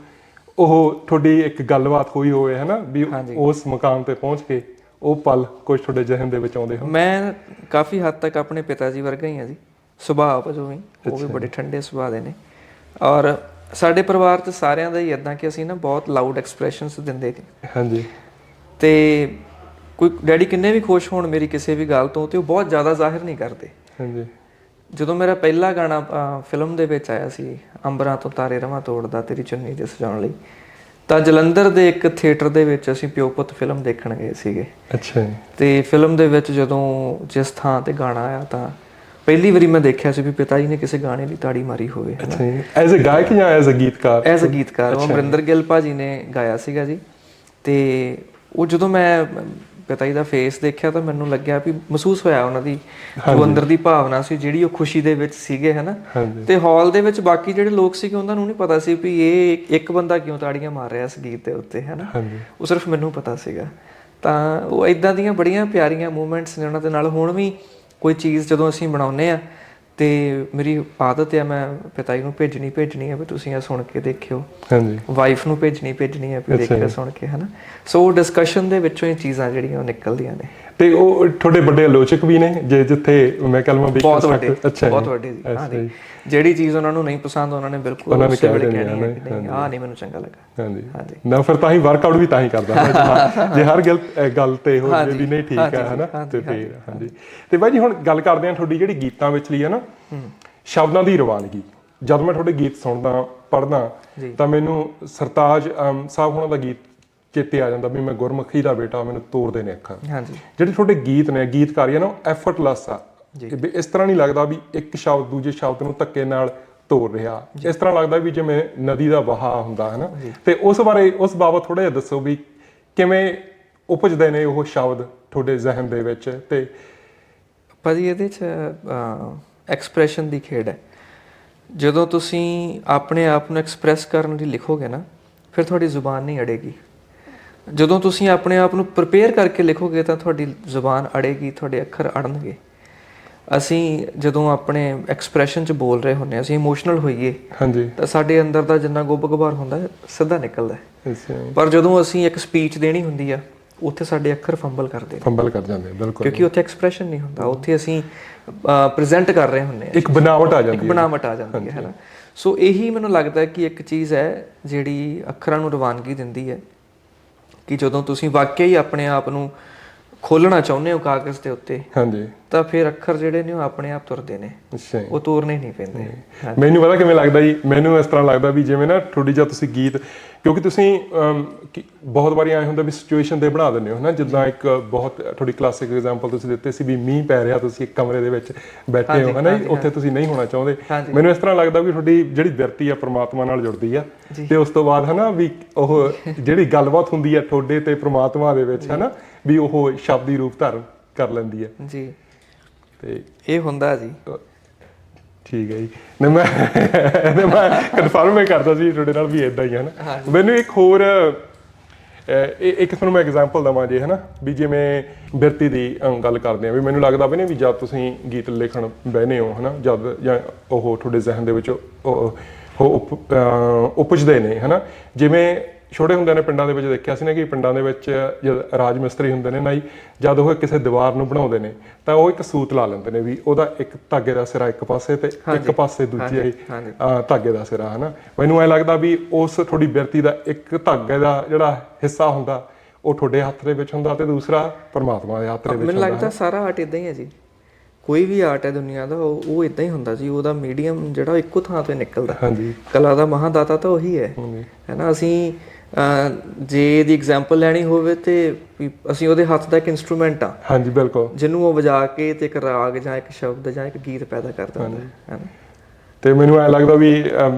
ਉਹ ਤੁਹਾਡੀ ਇੱਕ ਗੱਲਬਾਤ ਹੋਈ ਹੋਵੇ ਹਨਾ ਵੀ ਉਸ ਮੁਕਾਮ ਤੇ ਪਹੁੰਚ ਕੇ ਉਹ ਪਲ ਕੁਝ ਤੁਹਾਡੇ ਜ਼ਿਹਨ ਦੇ ਵਿੱਚ ਆਉਂਦੇ ਹੋ ਮੈਂ ਕਾਫੀ ਹੱਦ ਤੱਕ ਆਪਣੇ ਪਿਤਾ ਜੀ ਵਰਗਾ ਹੀ ਆ ਜੀ। ਸੁਭਾਅ ਵਜੋਂ ਵੀ ਉਹ ਵੀ ਬੜੇ ਠੰਡੇ ਸੁਭਾਅ ਦੇ ਨੇ। ਔਰ ਸਾਡੇ ਪਰਿਵਾਰ 'ਚ ਸਾਰਿਆਂ ਦਾ ਹੀ ਇਦਾਂ ਕਿ ਅਸੀਂ ਨਾ ਬਹੁਤ ਲਾਊਡ ਐਕਸਪ੍ਰੈਸ਼ਨਸ ਦਿੰਦੇ ਨੇ ਹਾਂਜੀ। ਤੇ ਕੋਈ ਡੈਡੀ ਕਿੰਨੇ ਵੀ ਖੁਸ਼ ਹੋਣ ਮੇਰੀ ਕਿਸੇ ਵੀ ਗੱਲ ਤੋਂ ਤੇ ਉਹ ਬਹੁਤ ਜ਼ਿਆਦਾ ਜ਼ਾਹਿਰ ਨਹੀਂ ਕਰਦੇ। ਹਾਂਜੀ। ਜਦੋਂ ਮੇਰਾ ਪਹਿਲਾ ਗਾਣਾ ਫਿਲਮ ਦੇ ਵਿੱਚ ਆਇਆ ਸੀ ਅੰਬਰਾਂ ਤੋਂ ਤਾਰੇ ਰਵਾਂ ਤੋੜਦਾ ਤੇਰੀ ਚੁੰਨੀ ਦੇ ਸਜਾਉਣ ਲਈ ਤਾਂ ਜਲੰਧਰ ਦੇ ਇੱਕ ਥੀਏਟਰ ਦੇ ਵਿੱਚ ਅਸੀਂ ਪਿਓ ਪੁੱਤ ਫਿਲਮ ਦੇਖਣ ਗਏ ਸੀਗੇ। ਅੱਛਾ ਜੀ। ਤੇ ਫਿਲਮ ਦੇ ਵਿੱਚ ਜਦੋਂ ਜਿਸ ਥਾਂ ਤੇ ਗਾਣਾ ਆਇਆ ਤਾਂ ਪਹਿਲੀ ਵਾਰੀ ਮੈਂ ਦੇਖਿਆ ਸੀ ਵੀ ਪਿਤਾ ਜੀ ਨੇ ਕਿਸੇ ਗਾਣੇ ਦੀ ਤਾੜੀ ਮਾਰੀ ਹੋਵੇ ਅੱਛਾ ਜੀ। ਐਜ਼ ਅ ਗਾਇਕ ਜਾਂ ਐਜ਼ ਅ ਗੀਤਕਾਰ? ਐਜ਼ ਅ ਗੀਤਕਾਰ ਉਹ ਅਮਰਿੰਦਰ ਗਿੱਲ ਭਾਜੀ ਨੇ ਗਾਇਆ ਸੀਗਾ ਜੀ। ਤੇ ਉਹ ਜਦੋਂ ਮੈਂ ਪਿਤਾ ਜੀ ਦਾ ਫੇਸ ਦੇਖਿਆ ਤਾਂ ਮੈਨੂੰ ਲੱਗਿਆ ਵੀ ਮਹਿਸੂਸ ਹੋਇਆ ਉਹਨਾਂ ਦੀ ਜੋ ਅੰਦਰ ਦੀ ਭਾਵਨਾ ਸੀ ਜਿਹੜੀ ਉਹ ਖੁਸ਼ੀ ਦੇ ਵਿੱਚ ਸੀਗੇ ਹਨਾ? ਤੇ ਹਾਲ ਦੇ ਵਿੱਚ ਬਾਕੀ ਜਿਹੜੇ ਲੋਕ ਸੀਗੇ ਉਹਨਾਂ ਨੂੰ ਨਹੀਂ ਪਤਾ ਸੀ ਵੀ ਇਹ ਇੱਕ ਬੰਦਾ ਕਿਉਂ ਤਾੜੀਆਂ ਮਾਰ ਰਿਹਾ ਇਸ ਗੀਤ ਦੇ ਉੱਤੇ ਹਨਾ? ਉਹ ਸਿਰਫ ਮੈਨੂੰ ਪਤਾ ਸੀਗਾ। ਤਾਂ ਉਹ ਇਦਾਂ ਦੀਆਂ ਬੜੀਆਂ ਪਿਆਰੀਆਂ ਮੂਮੈਂਟਸ ਨੇ ਉਹਨਾਂ ਦੇ ਨਾਲ। ਹੁਣ ਵੀ ਕੋਈ ਚੀਜ਼ ਜਦੋਂ ਅਸੀਂ ਬਣਾਉਂਦੇ ਆ ਤੇ ਮੇਰੀ ਆਦਤ ਹੈ ਮੈਂ ਪਿਤਾ ਜੀ ਨੂੰ ਭੇਜਣੀ ਭੇਜਣੀ ਹੈ ਵੀ ਤੁਸੀਂ ਇਹ ਸੁਣ ਕੇ ਦੇਖਿਓ। ਹਾਂਜੀ। ਵਾਈਫ ਨੂੰ ਭੇਜਣੀ ਭੇਜਣੀ ਹੈ ਵੀ ਦੇਖਿਓ ਸੁਣ ਕੇ ਹਨਾ। ਸੋ ਡਿਸਕਸ਼ਨ ਦੇ ਵਿੱਚੋਂ ਹੀ ਚੀਜ਼ਾਂ ਜਿਹੜੀਆਂ ਉਹ ਨਿਕਲਦੀਆਂ ਨੇ। ਤੇ ਉਹ ਤੁਹਾਡੇ ਵੱਡੇ ਆਲੋਚਕ ਵੀ ਨੇ ਜੇ ਜਿੱਥੇ ਮੈਂ ਕਲਮਾ ਵੀ ਬਹੁਤ ਵੱਡੇ ਅੱਛਾ ਬਹੁਤ ਵੱਡੇ ਜੀ। ਹਾਂ ਜੀ। ਜਿਹੜੀ ਚੀਜ਼ ਉਹਨਾਂ ਨੂੰ ਨਹੀਂ ਪਸੰਦ ਉਹਨਾਂ ਨੇ ਬਿਲਕੁਲ ਉਹਨਾਂ ਨੇ ਕਹਿ ਦੇਣੀ ਆ ਨਹੀਂ ਮੈਨੂੰ ਚੰਗਾ ਲੱਗਾ। ਹਾਂਜੀ ਹਾਂਜੀ ਨਾ ਫਿਰ ਤਾਂ ਹੀ ਵਰਕਆਊਟ ਵੀ ਤਾਂ ਹੀ ਕਰਦਾ ਜੇ- ਹਰ ਗੱਲ ਗੱਲ ਤੇ ਹੋ ਜੇ ਵੀ ਨਹੀਂ ਠੀਕ ਹੈ ਹਨਾ ਤੇ ਫਿਰ ਹਾਂਜੀ ਤੇ ਬਾਈ ਜੀ ਹੁਣ ਗੱਲ ਕਰਦੇ ਹਾਂ ਤੁਹਾਡੀ ਜਿਹੜੀ ਗੀਤਾਂ ਵਿੱਚ ਲਈ ਹੈ ਨਾ ਸ਼ਬਦਾਂ ਦੀ ਰਵਾਨਗੀ। ਜਦ ਮੈਂ ਤੁਹਾਡੇ ਗੀਤ ਸੁਣਦਾ ਪੜ੍ਹਦਾ ਤਾਂ ਮੈਨੂੰ ਸਰਤਾਜ ਸਾਹਿਬ ਉਹਨਾਂ ਦਾ ਗੀਤ ਚੇਤੇ ਆ ਜਾਂਦਾ ਵੀ ਮੈਂ ਗੁਰਮੁਖੀ ਦਾ ਬੇਟਾ ਮੈਨੂੰ ਤੋੜਦੇ ਨੇ ਅੱਖਾਂ। ਹਾਂਜੀ। ਜਿਹੜੇ ਤੁਹਾਡੇ ਗੀਤ ਨੇ ਗੀਤਕਾਰੀ ਆ ਨਾ ਐਫਰਟਲੈਸ ਆ। ਵੀ ਇਸ ਤਰ੍ਹਾਂ ਨਹੀਂ ਲੱਗਦਾ ਵੀ ਇੱਕ ਸ਼ਬਦ ਦੂਜੇ ਸ਼ਬਦ ਨੂੰ ਧੱਕੇ ਨਾਲ ਤੋੜ ਰਿਹਾ। ਇਸ ਤਰ੍ਹਾਂ ਲੱਗਦਾ ਵੀ ਜਿਵੇਂ ਨਦੀ ਦਾ ਵਹਾਅ ਹੁੰਦਾ ਹੈ ਨਾ ਤੇ ਉਸ ਬਾਰੇ ਉਸ ਬਾਬਤ ਥੋੜਾ ਜਿਹਾ ਦੱਸੋ ਵੀ ਕਿਵੇਂ ਉਪਜਦੇ ਨੇ ਉਹ ਸ਼ਬਦ ਤੁਹਾਡੇ ਜ਼ਿਹਨ ਦੇ ਵਿੱਚ? ਤੇ ਭਾਜੀ ਇਹਦੇ ਚ ਐਕਸਪ੍ਰੈਸ਼ਨ ਦੀ ਖੇਡ ਹੈ। ਜਦੋਂ ਤੁਸੀਂ ਆਪਣੇ ਆਪ ਨੂੰ ਐਕਸਪ੍ਰੈਸ ਕਰਨ ਲਈ ਲਿਖੋਗੇ ਨਾ ਫਿਰ ਤੁਹਾਡੀ ਜ਼ੁਬਾਨ ਨਹੀਂ ਅੜੇਗੀ। ਜਦੋਂ ਤੁਸੀਂ ਆਪਣੇ ਆਪ ਨੂੰ ਪ੍ਰਿਪੇਅਰ ਕਰਕੇ ਲਿਖੋਗੇ ਤਾਂ ਤੁਹਾਡੀ ਜ਼ੁਬਾਨ ਅੜੇਗੀ ਤੁਹਾਡੇ ਅੱਖਰ ਅੜਨਗੇ। ਅਸੀਂ ਜਦੋਂ ਆਪਣੇ ਐਕਸਪ੍ਰੈਸ਼ਨ ਚ ਬੋਲ ਰਹੇ ਹੁੰਨੇ ਅਸੀਂ ਇਮੋਸ਼ਨਲ ਹੋਈਏ ਹਾਂਜੀ। ਤਾਂ ਸਾਡੇ ਅੰਦਰ ਦਾ ਜਿੰਨਾ ਗੁੱਬ-ਗਬਾਰ ਹੁੰਦਾ ਹੈ, ਸਿੱਧਾ ਨਿਕਲਦਾ ਹੈ। ਪਰ ਜਦੋਂ ਅਸੀਂ ਇੱਕ ਸਪੀਚ ਦੇਣੀ ਹੁੰਦੀ ਆ ਉੱਥੇ ਸਾਡੇ ਅੱਖਰ ਫੰਬਲ ਕਰਦੇ ਨੇ ਫੰਬਲ ਕਰ ਜਾਂਦੇ ਬਿਲਕੁਲ। ਕਿਉਂਕਿ ਉੱਥੇ ਐਕਸਪ੍ਰੈਸ਼ਨ ਨਹੀਂ ਹੁੰਦਾ ਉੱਥੇ ਅਸੀਂ ਪ੍ਰੈਜ਼ੈਂਟ ਕਰ ਰਹੇ ਹੁੰਨੇ ਆ ਇੱਕ ਬਣਾਵਟ ਆ ਜਾਂਦੀ ਇੱਕ ਬਣਾਵਟ ਆ ਜਾਂਦੀ ਹੈ ਹੈਨਾ ਸੋ ਇਹੀ ਮੈਨੂੰ ਲੱਗਦਾ ਹੈ ਕਿ ਇੱਕ ਚੀਜ਼ ਹੈ ਜਿਹੜੀ ਅੱਖਰਾਂ ਨੂੰ ਰਵਾਨਗੀ ਦਿੰਦੀ ਹੈ। ਕਿ ਜਦੋਂ ਤੁਸੀਂ ਵਾਕਿਆ ਹੀ ਆਪਣੇ ਆਪ ਨੂੰ ਖੋਲਣਾ ਚਾਹੁੰਦੇ ਹੋ ਕਾਗਜ਼ ਦੇ ਉੱਤੇ ਹਾਂਜੀ। ਤਾਂ ਫਿਰ ਅੱਖਰ ਜਿਹੜੇ ਨੇ ਉਹ ਆਪਣੇ ਆਪ ਤੁਰਦੇ ਨੇ। ਅੱਛਾ। ਉਹ ਤੋਰਨੇ ਨਹੀਂ ਪੈਂਦੇ। ਮੈਨੂੰ ਪਤਾ ਕਿਵੇਂ ਲੱਗਦਾ ਜੀ? ਮੈਨੂੰ ਇਸ ਤਰ੍ਹਾਂ ਲੱਗਦਾ ਵੀ ਜਿਵੇਂ ਨਾ ਥੋੜੀ ਜਿਹਾ ਤੁਸੀਂ ਗੀਤ ਕਿਉਂਕਿ ਤੁਸੀਂ ਬਹੁਤ ਵਾਰੀ ਆਏ ਹੁੰਦਾ ਵੀ ਸਿਚੁਏਸ਼ਨ ਦੇ ਬਣਾ ਦਿੰਦੇ ਹੋ ਨਾ ਜਿੱਦਾਂ ਇੱਕ ਬਹੁਤ ਥੋੜੀ ਕਲਾਸਿਕ ਐਗਜ਼ਾਮਪਲ ਤੁਸੀਂ ਦਿੱਤੇ ਸੀ ਵੀ ਮੀਂਹ ਪੈ ਰਿਹਾ ਤੁਸੀਂ ਇੱਕ ਕਮਰੇ ਦੇ ਵਿੱਚ ਬੈਠੇ ਹੋ ਹਨਾ ਉੱਥੇ ਤੁਸੀਂ ਨਹੀਂ ਹੋਣਾ ਚਾਹੁੰਦੇ। ਮੈਨੂੰ ਇਸ ਤਰ੍ਹਾਂ ਲੱਗਦਾ ਵੀ ਤੁਹਾਡੀ ਜਿਹੜੀ ਬਿਰਤੀ ਆ ਪ੍ਰਮਾਤਮਾ ਨਾਲ ਜੁੜਦੀ ਆ। ਤੇ ਉਸ ਤੋਂ ਬਾਅਦ ਹਨਾ ਵੀ ਉਹ ਜਿਹੜੀ ਗੱਲਬਾਤ ਹੁੰਦੀ ਆ ਤੁਹਾਡੇ ਤੇ ਪ੍ਰਮਾਤਮਾ ਦੇ ਵਿੱਚ ਹਨਾ ਵੀ ਉਹ ਸ਼ਬਦੀ ਰੂਪ ਧਾਰਨ ਕਰ ਲੈਂਦੀ ਆ। ਜੀ। ਤੇ ਇਹ ਹੁੰਦਾ ਜੀ। ਠੀਕ ਹੈ ਜੀ। ਨਹੀਂ ਮੈਂ ਕਨਫਰਮ ਹੀ ਕਰਦਾ ਸੀ ਤੁਹਾਡੇ ਨਾਲ ਵੀ ਇਦਾਂ ਹੀ ਹੈ ਨਾ ਮੈਨੂੰ ਇੱਕ ਹੋਰ ਇੱਕ ਤੁਹਾਨੂੰ ਮੈਂ ਐਗਜ਼ਾਮਪਲ ਦਵਾਂ ਜੇ ਹਨਾ? ਵੀ ਜਿਵੇਂ ਬਿਰਤੀ ਦੀ ਗੱਲ ਕਰਦੇ ਆ ਵੀ ਮੈਨੂੰ ਲੱਗਦਾ ਵੀ ਨਹੀਂ ਵੀ ਜਦ ਤੁਸੀਂ ਗੀਤ ਲਿਖਣ ਬਹਿਨੇ ਹੋ ਹਨਾ? ਜਦ ਜਾਂ ਉਹ ਤੁਹਾਡੇ ਜ਼ਿਹਨ ਦੇ ਵਿੱਚ ਉਹ ਉਪਜਦੇ ਨੇ ਹਨਾ? ਜਿਵੇਂ ਛੋਟੇ ਹੁੰਦਿਆਂ ਨੇ ਪਿੰਡਾਂ ਦੇ ਵਿੱਚ ਦੇਖਿਆ ਸੀ ਨਾ ਕਿ ਪਿੰਡਾਂ ਦੇ ਵਿੱਚ ਜਦ ਰਾਜ ਮਿਸਤਰੀ ਹੁੰਦੇ ਨੇ ਨਾ ਜੀ ਜਦ ਉਹ ਕਿਸੇ ਦੀਵਾਰ ਨੂੰ ਬਣਾਉਂਦੇ ਨੇ ਤਾਂ ਉਹ ਇੱਕ ਸੂਤ ਲਾ ਲੈਂਦੇ ਨੇ ਵੀ ਉਹਦਾ ਇੱਕ ਧਾਗੇ ਦਾ ਸਿਰਾ ਇੱਕ ਪਾਸੇ ਤੇ ਇੱਕ ਪਾਸੇ ਦੂਜੇ ਧਾਗੇ ਦਾ ਸਿਰਾ ਹਨਾ? ਮੈਨੂੰ ਐ ਲੱਗਦਾ ਵੀ ਉਸ ਤੁਹਾਡੀ ਬਿਰਤੀ ਦਾ ਇੱਕ ਧਾਗੇ ਦਾ ਜਿਹੜਾ ਹਿੱਸਾ ਹੁੰਦਾ ਉਹ ਤੁਹਾਡੇ ਹੱਥ ਦੇ ਵਿੱਚ ਹੁੰਦਾ ਤੇ ਦੂਸਰਾ ਪਰਮਾਤਮਾ ਦੇ ਹੱਥ ਦੇ ਵਿੱਚ ਮੈਨੂੰ ਲੱਗਦਾ ਸਾਰਾ ਆਰਟ ਇਦਾਂ ਹੀ ਹੈ ਜੀ। ਕੋਈ ਵੀ ਆਰਟ ਹੈ ਦੁਨੀਆ ਦਾ ਉਹ ਇਦਾਂ ਹੀ ਹੁੰਦਾ ਜੀ ਉਹਦਾ ਮੀਡੀਅਮ ਜਿਹੜਾ ਇੱਕੋ ਥਾਂ ਤੋਂ ਨਿਕਲਦਾ। ਹਾਂਜੀ। ਕਲਾ ਦਾ ਮਹਾਦਾਤਾ ਤਾਂ ਉਹੀ ਹੈ। ਹੈ ਨਾ ਅਸੀਂ ਜੇ ਦੀ ਐਗਜ਼ਾਮਪਲ ਲੈਣੀ ਹੋਵੇ ਤੇ ਅਸੀਂ ਉਹਦੇ ਹੱਥ ਦਾ ਇੱਕ ਇਨਸਟਰੂਮੈਂਟ ਆ। ਹਾਂਜੀ ਬਿਲਕੁਲ। ਜਿਹਨੂੰ ਉਹ ਵਜਾ ਕੇ ਤੇ ਇੱਕ ਰਾਗ ਜਾਂ ਇੱਕ ਸ਼ਬਦ ਜਾਂ ਇੱਕ ਗੀਤ ਪੈਦਾ ਕਰਦਾ ਹੁੰਦਾ ਹੈ ਹੈ ਨਾ। ਤੇ ਮੈਨੂੰ ਐ ਲੱਗਦਾ ਵੀ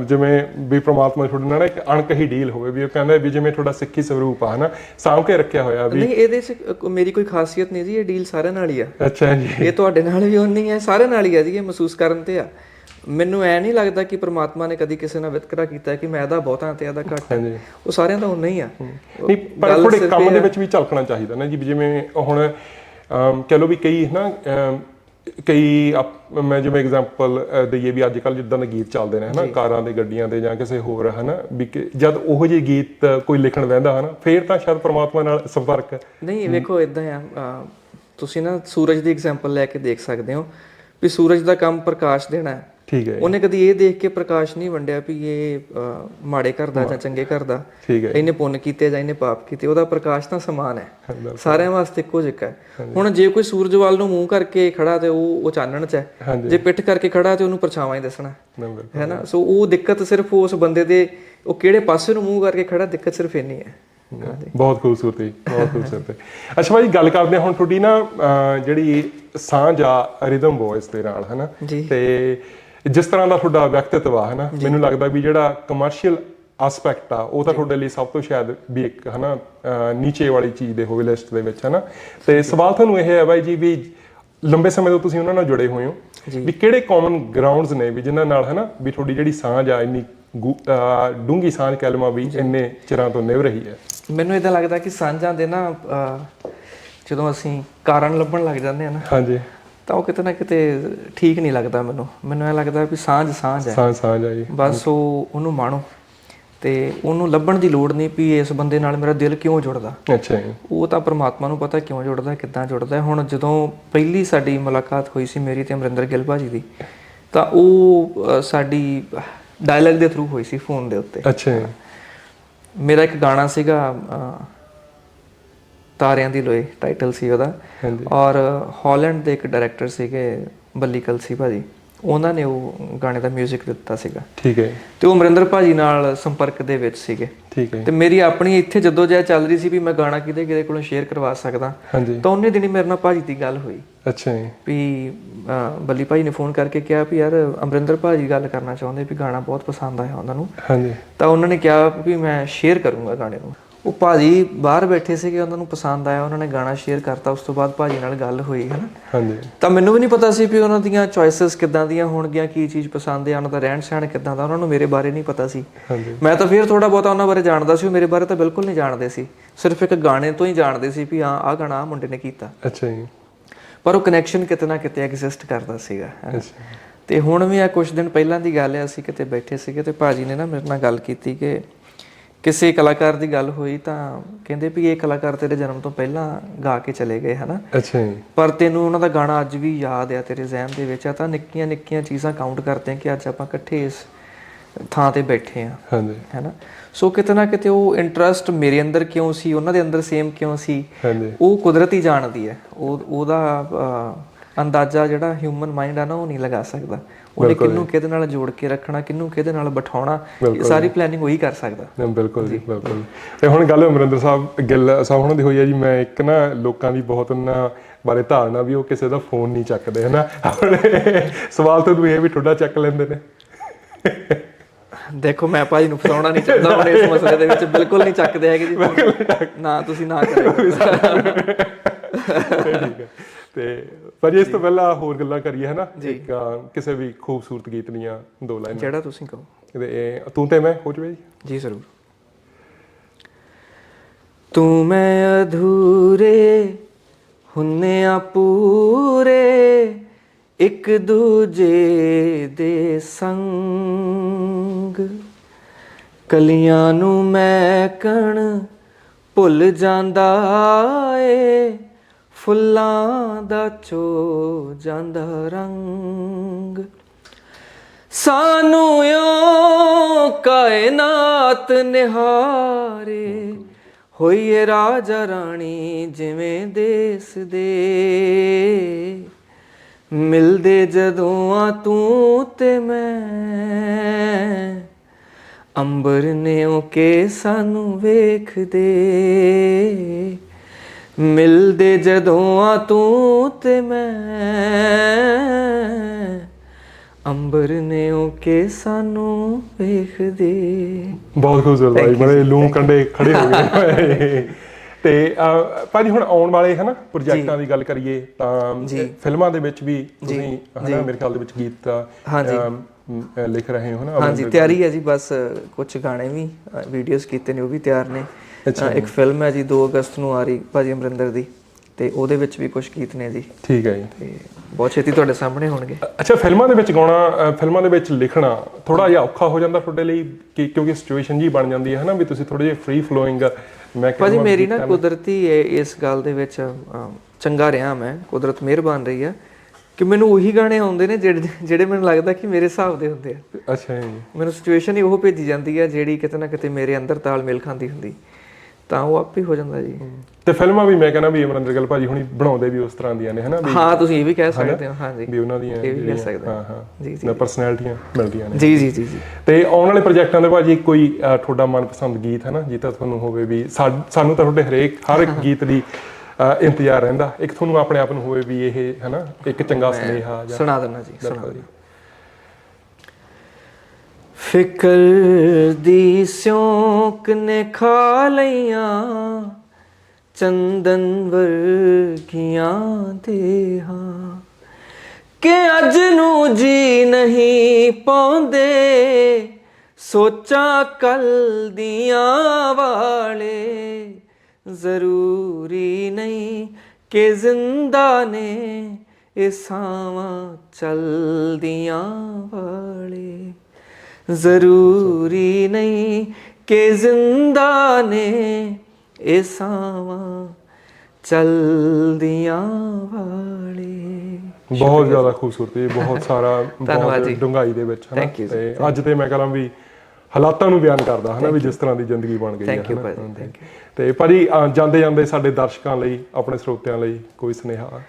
ਜਿਵੇਂ ਵੀ ਪ੍ਰਮਾਤਮਾ ਤੁਹਾਡੇ ਨਾਲ ਨਾ ਇੱਕ ਅਣਕਹੀ ਡੀਲ ਹੋਵੇ ਵੀ ਉਹ ਕਹਿੰਦਾ ਵੀ ਜਿਵੇਂ ਤੁਹਾਡਾ ਸਿੱਖੀ ਸਰੂਪ ਆ ਹਨਾ ਸਾਂਭ ਕੇ ਰੱਖਿਆ ਹੋਇਆ ਵੀ ਨਹੀਂ ਇਹਦੇ ਮੇਰੀ ਕੋਈ ਖਾਸੀਅਤ ਨਹੀਂ ਜੀ ਇਹ ਡੀਲ ਸਾਰਿਆਂ ਨਾਲ ਹੀ ਆ। ਅੱਛਾ ਜੀ। ਇਹ ਤੁਹਾਡੇ ਨਾਲ ਵੀ ਉਨੀ ਹੈ ਸਾਰੇ ਨਾਲ ਹੀ ਆ ਜੀ ਇਹ ਮਹਿਸੂਸ ਕਰਨ ਤੇ ਆ। ਮੈਨੂੰ ਐ ਨਹੀਂ ਲੱਗਦਾ ਕਿ ਪ੍ਰਮਾਤਮਾ ਨੇ ਕਦੀ ਕਿਸੇ ਨਾਲ ਵਿਤਕਰਾ ਕੀਤਾ ਹੈ ਕਿ ਮੈਂ ਇਹਦਾ ਬਹੁਤਾ ਤੇ ਇਹਦਾ ਘੱਟ ਹੈ ਉਹ ਸਾਰਿਆਂ ਦਾ ਉਨਾ ਹੀ ਆ। ਨਹੀਂ ਪਰ ਥੋੜੇ ਕੰਮ ਦੇ ਵਿੱਚ ਵੀ ਝਲਕਣਾ ਚਾਹੀਦਾ ਨਾ ਜੀ ਜਿਵੇਂ ਹੁਣ ਕਹਿ ਲਓ ਵੀ ਕਈ ਨਾ ਅਮ, ਕਈ ਮੈਂ ਜਿਵੇਂ ਐਗਜ਼ਾਮਪਲ ਦਈਏ ਵੀ ਅੱਜ ਕੱਲ ਜਿੱਦਾਂ ਦੇ ਗੀਤ ਚੱਲਦੇ ਨੇ ਹਨਾ? ਕਾਰਾਂ ਦੇ ਗੱਡੀਆਂ ਦੇ ਜਾਂ ਕਿਸੇ ਹੋਰ ਹਨਾ? ਵੀ ਜਦ ਉਹੋ ਜਿਹੇ ਗੀਤ ਕੋਈ ਲਿਖਣ ਵਹਿੰਦਾ ਹਨਾ? ਫੇਰ ਤਾਂ ਸ਼ਾਇਦ ਪ੍ਰਮਾਤਮਾ ਨਾਲ ਸੰਪਰਕ ਨਹੀਂ ਵੇਖੋ ਇਦਾਂ ਆ ਤੁਸੀਂ ਨਾ ਸੂਰਜ ਦੀ ਐਗਜ਼ਾਮਪਲ ਲੈ ਕੇ ਦੇਖ ਸਕਦੇ ਹੋ ਵੀ ਸੂਰਜ ਦਾ ਕੰਮ ਪ੍ਰਕਾਸ਼ ਦੇਣਾ ਹੈ। ਠੀਕ ਹੈ ਉਹਨੇ ਕਦੀ ਇਹ ਦੇਖ ਕੇ ਪ੍ਰਕਾਸ਼ ਨਹੀਂ ਵੰਡਿਆ ਵੀ ਇਹ ਮਾੜੇ ਘਰ ਦਾ ਜਾਂ ਚੰਗੇ ਘਰ ਦਾ? ਇਹਨੇ ਪੁੰਨ ਕੀਤੇ ਜਾਂ ਇਹਨੇ ਪਾਪ ਕੀਤੇ ਉਹਦਾ ਪ੍ਰਕਾਸ਼ ਤਾਂ ਸਮਾਨ ਹੈ। ਸਾਰਿਆਂ ਵਾਸਤੇ ਇੱਕੋ ਜਿਹਾ ਹੈ। ਹੁਣ ਜੇ ਕੋਈ ਸੂਰਜ ਵੱਲ ਨੂੰ ਮੂੰਹ ਕਰਕੇ ਖੜਾ ਤੇ ਉਹ ਉਹ ਚਾਨਣ ਚ ਹੈ। ਜੇ ਪਿੱਠ ਕਰਕੇ ਖੜਾ ਤੇ ਉਹਨੂੰ ਪਰਛਾਵਾਂ ਹੀ ਦੱਸਣਾ ਹੈ। ਨਾ? ਸੋ ਉਹ ਦਿੱਕਤ ਸਿਰਫ ਉਸ ਬੰਦੇ ਦੇ ਉਹ ਕਿਹੜੇ ਪਾਸੇ ਨੂੰ ਮੂੰਹ ਕਰਕੇ ਖੜਾ ਦਿੱਕਤ ਸਿਰਫ ਇੰਨੀ ਹੈ। ਬਹੁਤ ਖੂਬਸੂਰਤੀ ਬਹੁਤ ਖੂਬਸੂਰਤ। ਅੱਛਾ ਭਾਈ ਗੱਲ ਕਰਦੇ ਹਾਂ ਹੁਣ ਤੁਹਾਡੀ ਨਾ ਜਿਹੜੀ ਸਾਂਝ ਆ ਰਿਦਮ ਵੌਇਸ ਦੇ ਨਾਲ ਹਨਾ। ਤੇ ਜਿਸ ਤਰ੍ਹਾਂ ਦਾ ਤੁਹਾਡਾ ਵਿਅਕਤੀਤਵ ਆ ਹਨਾ? ਮੈਨੂੰ ਲੱਗਦਾ ਵੀ ਜਿਹੜਾ ਕਮਰਸ਼ੀਅਲ ਐਸਪੈਕਟ ਆ ਉਹ ਤਾਂ ਤੁਹਾਡੇ ਲਈ ਸਭ ਤੋਂ ਸ਼ਾਇਦ ਵੀ ਇੱਕ ਹਨਾ ਨੀਚੇ ਵਾਲੀ ਚੀਜ਼ ਦੇ ਹੋਵੇ ਲਿਸਟ ਦੇ ਵਿੱਚ ਹਨਾ? ਤੇ ਸਵਾਲ ਤੁਹਾਨੂੰ ਇਹ ਹੈ ਬਾਈ ਜੀ ਵੀ ਲੰਬੇ ਸਮੇਂ ਤੋਂ ਤੁਸੀਂ ਉਹਨਾਂ ਨਾਲ ਜੁੜੇ ਹੋਏ ਹੋ ਵੀ ਕਿਹੜੇ ਕਾਮਨ ਗਰਾਊਂਡਸ ਨੇ ਵੀ ਜਿਨ੍ਹਾਂ ਨਾਲ ਹਨਾ ਵੀ ਤੁਹਾਡੀ ਜਿਹੜੀ ਸਾਂਝ ਆ ਇੰਨੀ ਡੂੰਗੀ ਸਾਂਝ ਕਹਿ ਲਵਾਂ ਵੀ ਇੰਨੇ ਚਿਰਾਂ ਤੋਂ ਨਿਭ ਰਹੀ ਹੈ? ਮੈਨੂੰ ਇਦਾਂ ਲੱਗਦਾ ਕਿ ਸਾਂਝਾਂ ਦੇ ਨਾ ਜਦੋਂ ਅਸੀਂ ਕਾਰਨ ਲੱਭਣ ਲੱਗ ਜਾਂਦੇ ਆ ਨਾ ਹਾਂਜੀ। ਤਾਂ ਉਹ ਕਿਤੇ ਨਾ ਕਿਤੇ ਠੀਕ ਨਹੀਂ ਲੱਗਦਾ ਮੈਨੂੰ। ਮੈਨੂੰ ਇਹ ਲੱਗਦਾ ਵੀ ਸਾਂਝ ਸਾਂਝ ਹੈ। ਸਾਂਝ ਸਾਂਝ ਆ ਜੀ। ਬਸ ਉਹ ਉਹਨੂੰ ਮਾਣੋ। ਤੇ ਉਹਨੂੰ ਲੱਭਣ ਦੀ ਲੋੜ ਨਹੀਂ ਵੀ ਇਸ ਬੰਦੇ ਨਾਲ ਮੇਰਾ ਦਿਲ ਕਿਉਂ ਜੁੜਦਾ। ਅੱਛਾ ਜੀ। ਉਹ ਤਾਂ ਪ੍ਰਮਾਤਮਾ ਨੂੰ ਪਤਾ ਕਿਉਂ ਜੁੜਦਾ ਕਿੱਦਾਂ ਜੁੜਦਾ। ਹੁਣ ਜਦੋਂ ਪਹਿਲੀ ਸਾਡੀ ਮੁਲਾਕਾਤ ਹੋਈ ਸੀ ਮੇਰੀ ਤੇ ਅਮਰਿੰਦਰ ਗਿੱਲ ਭਾਜੀ ਦੀ ਤਾਂ ਉਹ ਸਾਡੀ ਡਾਇਲੌਗ ਦੇ ਥਰੂ ਹੋਈ ਸੀ ਫੋਨ ਦੇ ਉੱਤੇ। ਅੱਛਾ ਜੀ। ਮੇਰਾ ਇੱਕ ਗਾਣਾ ਸੀਗਾ ਤਾਰਿਆਂ ਦੀ ਲੋਏ ਟਾਈਟਲ ਸੀ ਉਹਦਾ। ਹਾਂਜੀ। ਔਰ ਹਾਲੈਂਡ ਦੇ ਇੱਕ ਡਾਇਰੈਕਟਰ ਸੀਗੇ ਬੱਲੀ ਕਲਸੀ ਭਾਜੀ। ਉਹਨਾਂ ਨੇ ਉਹ ਗਾਣੇ ਦਾ 뮤직 ਦਿੱਤਾ ਸੀਗਾ। ਠੀਕ ਹੈ। ਤੇ ਉਹ ਅਮਰਿੰਦਰ ਭਾਜੀ ਨਾਲ ਸੰਪਰਕ ਦੇ ਵਿੱਚ ਸੀਗੇ। ਠੀਕ ਹੈ। ਤੇ ਮੇਰੀ ਆਪਣੀ ਇੱਥੇ ਜਦੋਂ ਜੈ ਚੱਲ ਰਹੀ ਸੀ ਵੀ ਮੈਂ ਗਾਣਾ ਕਿਤੇ ਕਿਤੇ ਕੋਲੋਂ ਸ਼ੇਅਰ ਕਰਵਾ ਸਕਦਾ ਤਾਂ ਉਹਨੇ ਦਿਨੀ ਮੇਰੇ ਨਾਲ ਭਾਜੀ ਦੀ ਗੱਲ ਹੋਈ। ਅੱਛਾ ਜੀ। ਵੀ ਬੱਲੀ ਭਾਜੀ ਨੇ ਫੋਨ ਕਰਕੇ ਕਿਹਾ ਵੀ ਯਾਰ ਅਮਰਿੰਦਰ ਭਾਜੀ ਗੱਲ ਕਰਨਾ ਚਾਹੁੰਦੇ ਵੀ ਗਾਣਾ ਬਹੁਤ ਪਸੰਦ ਆਇਆ ਉਹਨਾਂ ਨੂੰ। ਹਾਂਜੀ। ਤਾਂ ਉਹਨਾਂ ਨੇ ਕਿਹਾ ਵੀ ਮੈਂ ਸ਼ੇਅਰ ਕਰੂੰਗਾ ਗਾਣੇ ਨੂੰ। ਉਹ ਭਾਜੀ ਬਾਹਰ ਬੈਠੇ ਸੀਗੇ ਉਹਨਾਂ ਨੂੰ ਪਸੰਦ ਆਇਆ ਉਹਨਾਂ ਨੇ ਗਾਣਾ ਸ਼ੇਅਰ ਕਰਤਾ ਉਸ ਤੋਂ ਬਾਅਦ ਭਾਜੀ ਨਾਲ ਗੱਲ ਹੋਈ ਹੈ ਨਾ ਹਾਂਜੀ। ਤਾਂ ਮੈਨੂੰ ਵੀ ਨਹੀਂ ਪਤਾ ਸੀ ਵੀ ਉਹਨਾਂ ਦੀਆਂ ਚੋਇਸਸ ਕਿੱਦਾਂ ਦੀਆਂ ਹੋਣਗੀਆਂ ਕੀ ਚੀਜ਼ ਪਸੰਦ ਹੈ ਉਹਨਾਂ ਦਾ ਰਹਿਣ ਸਹਿਣ ਕਿੱਦਾਂ ਦਾ ਉਹਨਾਂ ਨੂੰ ਮੇਰੇ ਬਾਰੇ ਨਹੀਂ ਪਤਾ ਸੀ। ਹਾਂਜੀ। ਮੈਂ ਤਾਂ ਫਿਰ ਥੋੜਾ ਬਹੁਤਾ ਉਹਨਾਂ ਬਾਰੇ ਜਾਣਦਾ ਸੀ ਉਹ ਮੇਰੇ ਬਾਰੇ ਤਾਂ ਬਿਲਕੁਲ ਨਹੀਂ ਜਾਣਦੇ ਸੀ। ਸਿਰਫ ਇੱਕ ਗਾਣੇ ਤੋਂ ਹੀ ਜਾਣਦੇ ਸੀ ਵੀ ਹਾਂ ਆਹ ਗਾਣਾ ਮੁੰਡੇ ਨੇ ਕੀਤਾ। ਅੱਛਾ ਜੀ। ਪਰ ਉਹ ਕਨੈਕਸ਼ਨ ਕਿਤੇ ਨਾ ਕਿਤੇ ਐਗਜ਼ਿਸਟ ਕਰਦਾ ਸੀਗਾ ਤੇ ਹੁਣ ਵੀ ਆ ਕੁਝ ਦਿਨ ਪਹਿਲਾਂ ਦੀ ਗੱਲ ਹੈ ਅਸੀਂ ਕਿਤੇ ਬੈਠੇ ਸੀਗੇ ਤੇ ਭਾਜੀ ਨੇ ਨਾ ਮੇਰੇ ਨਾਲ ਗੱਲ ਕੀਤੀ ਕਿ ਕਿਸੇ ਕਲਾਕਾਰ ਦੀ ਗੱਲ ਹੋਈ ਤਾਂ ਕਹਿੰਦੇ ਵੀ ਇਹ ਕਲਾਕਾਰ ਤੇਰੇ ਜਨਮ ਤੋਂ ਪਹਿਲਾਂ ਗਾ ਕੇ ਚਲੇ ਗਏ ਹਨਾ? ਅੱਛਾ ਜੀ। ਪਰ ਤੈਨੂੰ ਉਹਨਾਂ ਦਾ ਗਾਣਾ ਅੱਜ ਵੀ ਯਾਦ ਆ ਤੇਰੇ ਜ਼ਿਹਨ ਦੇ ਵਿੱਚ ਆ ਤਾਂ ਨਿੱਕੀਆਂ ਨਿੱਕੀਆਂ ਚੀਜ਼ਾਂ ਕਾਊਂਟ ਕਰਦੇ ਆ ਕਿ ਅੱਜ ਆਪਾਂ ਇਕੱਠੇ ਇਸ ਥਾਂ ਤੇ ਬੈਠੇ ਆ ਹਾਂਜੀ। ਹੈਨਾ? ਸੋ ਕਿਤੇ ਨਾ ਕਿਤੇ ਉਹ ਇੰਟਰਸਟ ਮੇਰੇ ਅੰਦਰ ਕਿਉਂ ਸੀ ਉਹਨਾਂ ਦੇ ਅੰਦਰ ਸੇਮ ਕਿਉਂ ਸੀ? ਹਾਂਜੀ। ਉਹ ਕੁਦਰਤ ਜਾਣਦੀ ਹੈ। ਉਹ ਉਹਦਾ ਅੰਦਾਜ਼ਾ ਜਿਹੜਾ ਹਿਊਮਨ ਮਾਈਂਡ ਆ ਨਾ ਉਹ ਨਹੀਂ ਲਗਾ ਸਕਦਾ। ਉਹਨੇ ਕਿਹਨੂੰ ਕਿਹਦੇ ਨਾਲ ਜੋੜ ਕੇ ਰੱਖਣਾ ਕਿਹਨੂੰ ਕਿਹਦੇ ਨਾਲ ਬਿਠਾਉਣਾ ਇਹ ਸਾਰੀ ਪਲੈਨਿੰਗ ਉਹੀ ਕਰ ਸਕਦਾ। ਬਿਲਕੁਲ ਜੀ ਬਿਲਕੁਲ। ਤੇ ਹੁਣ ਗੱਲ ਅਮਰਿੰਦਰ ਸਾਹਿਬ ਗਿੱਲ ਸਾਹਿਬ ਉਹਨਾਂ ਦੀ ਹੋਈ ਹੈ ਜੀ ਮੈਂ ਇੱਕ ਨਾ ਲੋਕਾਂ ਦੀ ਬਹੁਤ ਉਹਨਾਂ ਬਾਰੇ ਧਾਰਨਾ ਵੀ ਉਹ ਕਿਸੇ ਦਾ ਫੋਨ ਨਹੀਂ ਚੱਕਦੇ ਹਨਾ? ਸਵਾਲ ਤੁਹਾਨੂੰ ਇਹ ਵੀ ਠੋਡਾ ਚੱਕ ਲੈਂਦੇ ਨੇ। ਦੇਖੋ ਮੈਂ ਭਾਜੀ ਨੂੰ ਫਸਾਉਣਾ ਨਹੀਂ ਚਾਹੁੰਦਾ ਹੁਣ ਇਸ ਮਸਲੇ ਦੇ ਵਿੱਚ ਬਿਲਕੁਲ ਨਹੀਂ ਚੱਕਦੇ ਹੈਗੇ ਜੀ। ਨਾ ਤੁਸੀਂ ਨਾ ਕਰਿਓ। ਠੀਕ ਹੈ ਤੇ ਪਰ ਇਸ ਤੋਂ ਪਹਿਲਾਂ ਹੋਰ ਗੱਲਾਂ ਕਰੀਏ ਹਨਾ? ਇੱਕ ਕਿਸੇ ਵੀ ਖੂਬਸੂਰਤ ਗੀਤ ਦੀਆਂ ਦੋ ਲਾਈਨਾਂ। ਜਿਹੜਾ ਤੁਸੀਂ ਕਹੋ। ਇਹ ਤੂੰ ਤੇ ਮੈਂ ਹੋ ਜਵੇ ਜੀ। ਜੀ ਜ਼ਰੂਰ। ਤੂੰ ਮੈਂ ਅਧੂਰੇ ਹੁੰਨੇ ਆ ਪੂਰੇ ਇੱਕ ਦੂਜੇ ਦੇ ਸੰਗ। ਕਲੀਆਂ ਨੂੰ ਮੈਂ ਕਣ ਭੁੱਲ ਜਾਂਦਾ ਏ ਫੁੱਲਾਂ ਦਾ ਚੋ ਜਾਂਦਾ ਰੰਗ। ਸਾਨੂੰ ਓ ਕਾਇਨਾਤ ਨਿਹਾਰੇ, ਹੋਈਏ ਰਾਜਾ ਰਾਣੀ ਜਿਵੇਂ ਦੇਸ ਦੇ। ਮਿਲਦੇ ਜਦੋਂ ਆ ਤੂੰ ਤੇ ਮੈਂ, ਅੰਬਰ ਨੇ ਉਹ ਕੇ ਸਾਨੂੰ ਵੇਖਦੇ। ਮਿਲਦੇ ਜਦੋਂ ਆ ਤੂੰ ਤੇ ਮੈਂ। ਅੰਬਰ ਨੇ ਉਹ ਕੇ ਸਾਨੂੰ ਵੇਖਦੇ। ਬਹੁਤ ਖੂਬਸੂਰਤ ਭਾਈ ਬੜੇ ਲੂੰ ਕੰਡੇ ਖੜੇ ਹੋ ਗਏ। ਤੇ ਭਾਜੀ ਹੁਣ ਆਉਣ ਵਾਲੇ ਹਨਾ ਪ੍ਰੋਜੈਕਟਾਂ ਦੀ ਗੱਲ ਕਰੀਏ ਤਾਂ ਫਿਲਮਾਂ ਦੇ ਵਿੱਚ ਵੀ ਤੁਸੀਂ ਹਨਾ ਮੇਰੇ ਖਿਆਲ ਦੇ ਵਿੱਚ ਗੀਤ ਲਿਖ ਰਹੇ ਹੋ ਹਨਾ ਹਾਂਜੀ ਤਿਆਰੀ ਹੈ ਜੀ ਬਸ ਕੁਝ ਗਾਣੇ ਵੀ ਵੀਡੀਓਜ਼ ਕੀਤੇ ਨੇ ਉਹ ਵੀ ਤਿਆਰ ਨੇ। ਅ, ਇੱਕ ਫਿਲਮ ਹੈ ਜੀ 2 ਅਗਸਤ ਨੂੰ ਆ ਰਹੀ ਭਾਜੀ ਅਮਰਿੰਦਰ ਦੀ। ਤੇ ਉਹਦੇ ਵਿੱਚ ਵੀ ਕੁਝ ਗੀਤ ਨੇ ਜੀ। ਠੀਕ ਹੈ ਜੀ। ਤੇ ਬਹੁਤ ਛੇਤੀ ਤੁਹਾਡੇ ਸਾਹਮਣੇ ਹੋਣਗੇ। ਅੱਛਾ ਫਿਲਮਾਂ ਦੇ ਵਿੱਚ ਗਾਉਣਾ ਫਿਲਮਾਂ ਦੇ ਵਿੱਚ ਲਿਖਣਾ ਥੋੜਾ ਜਿਹਾ ਔਖਾ ਹੋ ਜਾਂਦਾ ਤੁਹਾਡੇ ਲਈ? ਕਿ ਕਿਉਂਕਿ ਸਿਚੁਏਸ਼ਨ ਜੀ ਬਣ ਜਾਂਦੀ ਹੈ ਹਨਾ ਵੀ ਤੁਸੀਂ ਥੋੜੇ ਜਿਹਾ ਫ੍ਰੀ ਫਲੋਇੰਗ ਮੈਂ ਭਾਜੀ ਕਹਿੰਦਾ ਮੇਰੀ ਨਾ ਕੁਦਰਤੀ ਇਸ ਗੱਲ ਦੇ ਵਿੱਚ ਚੰਗਾ ਰਿਹਾ ਮੈਂ। ਕੁਦਰਤ ਮਿਹਰਬਾਨ ਰਹੀ ਆ। ਕਿ ਮੈਨੂੰ ਉਹੀ ਗਾਣੇ ਆਉਂਦੇ ਨੇ ਜਿਹੜੇ ਜਿਹੜੇ ਮੈਨੂੰ ਲੱਗਦਾ ਕਿ ਮੇਰੇ ਹਿਸਾਬ ਦੇ ਹੁੰਦੇ ਆ। ਅੱਛਾ ਜੀ। ਮੈਨੂੰ ਸਿਚੁਏਸ਼ਨ ਹੀ ਉਹ ਭੇਜੀ ਜਾਂਦੀ ਹੈ ਜਿਹੜੀ ਕਿਤੇ ਨਾ ਕਿਤੇ ਮੇਰੇ ਅੰਦਰ ਤਾਲਮੇਲ ਖਾਂਦੀ ਹੁੰਦੀ। ਤਾਂ ਉਹ ਆਪੇ ਹੋ ਜਾਂਦਾ ਜੀ। ਤੇ ਫਿਲਮਾਂ ਵੀ ਮੈਂ ਕਹਿੰਦਾ ਵੀ ਅਮਰਿੰਦਰ ਗਿੱਲ ਭਾਜੀ ਹੁਣੀ ਬਣਾਉਂਦੇ ਵੀ ਉਸ ਤਰ੍ਹਾਂ ਦੀਆਂ ਨੇ ਹਨਾ ਵੀ ਹਾਂ ਤੁਸੀਂ ਇਹ ਵੀ ਕਹਿ ਸਕਦੇ ਹੋ ਹਾਂਜੀ ਵੀ ਉਹਨਾਂ ਦੀਆਂ ਇਹ ਵੀ ਕਹਿ ਸਕਦੇ ਹਾਂ। ਹਾਂ ਜੀ ਜੀ। ਨਾ ਪਰਸਨੈਲਿਟੀਆਂ ਮਿਲਦੀਆਂ ਨੇ। ਜੀ ਜੀ ਜੀ ਜੀ। ਤੇ ਆਉਣ ਵਾਲੇ ਪ੍ਰੋਜੈਕਟਾਂ ਦੇ ਭਾਜੀ ਕੋਈ ਤੁਹਾਡਾ ਮਨਪਸੰਦ ਗੀਤ ਹੈ ਨਾ ਜਿੱਤਾ ਤੁਹਾਨੂੰ ਹੋਵੇ ਵੀ ਸਾਨੂੰ ਤਾਂ ਤੁਹਾਡੇ ਹਰੇਕ ਹਰ ਇੱਕ ਗੀਤ ਦੀ ਇੰਤਜ਼ਾਰ ਰਹਿੰਦਾ। ਇੱਕ ਤੁਹਾਨੂੰ ਆਪਣੇ ਆਪ ਨੂੰ ਹੋਵੇ ਵੀ ਇਹ ਹੈ ਨਾ ਇੱਕ ਚੰਗਾ ਸੁਨੇਹਾ ਜਾਂ ਸੁਣਾ ਦੇਣਾ ਜੀ ਸੁਣਾ ਜੀ। ਫਿਕਰ ਦੀ ਸਿਉਂਕ ਨੇ ਖਾ ਲਈਆਂ, ਚੰਦਨ ਵਰਗੀਆਂ ਦੇਹਾਂ। ਕਿ ਅੱਜ ਨੂੰ ਜੀ ਨਹੀਂ ਪਾਉਂਦੇ, ਸੋਚਾਂ ਕੱਲ ਦੀਆਂ ਵਾਲੇ। ਜ਼ਰੂਰੀ ਨਹੀਂ ਕਿ ਜ਼ਿੰਦਾ ਨੇ ਇਹ ਸਾਵਾਂ ਚਲਦੀਆਂ ਵਾਲੇ। ਜ਼ਰੂਰੀ ਨਹੀਂ ਕਿ ਜ਼ਿੰਦਾ ਨੇ ਇਹ ਸਾਵਾਂ ਚਲਦੀਆਂ ਵਾਲੇ। ਬਹੁਤ ਜ਼ਿਆਦਾ ਖੂਬਸੂਰਤੀ ਬਹੁਤ ਸਾਰਾ ਬਹੁਤ ਜੀ। ਡੁੰਗਾਈ ਦੇ ਵਿੱਚ ਹਨਾ? ਤੇ ਅੱਜ ਤੇ ਮੈਂ ਕਹਾਂ ਵੀ ਹਾਲਾਤਾਂ ਨੂੰ ਬਿਆਨ ਕਰਦਾ ਹਨਾ ਵੀ ਜਿਸ ਤਰ੍ਹਾਂ ਦੀ ਜ਼ਿੰਦਗੀ ਬਣ ਗਈ ਹੈ you, ਹਨਾ। ਭਾਜੀ, ਤੇ ਭਾਜੀ ਜਾਂਦੇ ਜਾਂਦੇ ਸਾਡੇ ਦਰਸ਼ਕਾਂ ਲਈ ਆਪਣੇ ਸਰੋਤਿਆਂ ਲਈ ਕੋਈ ਸੁਨੇਹਾ?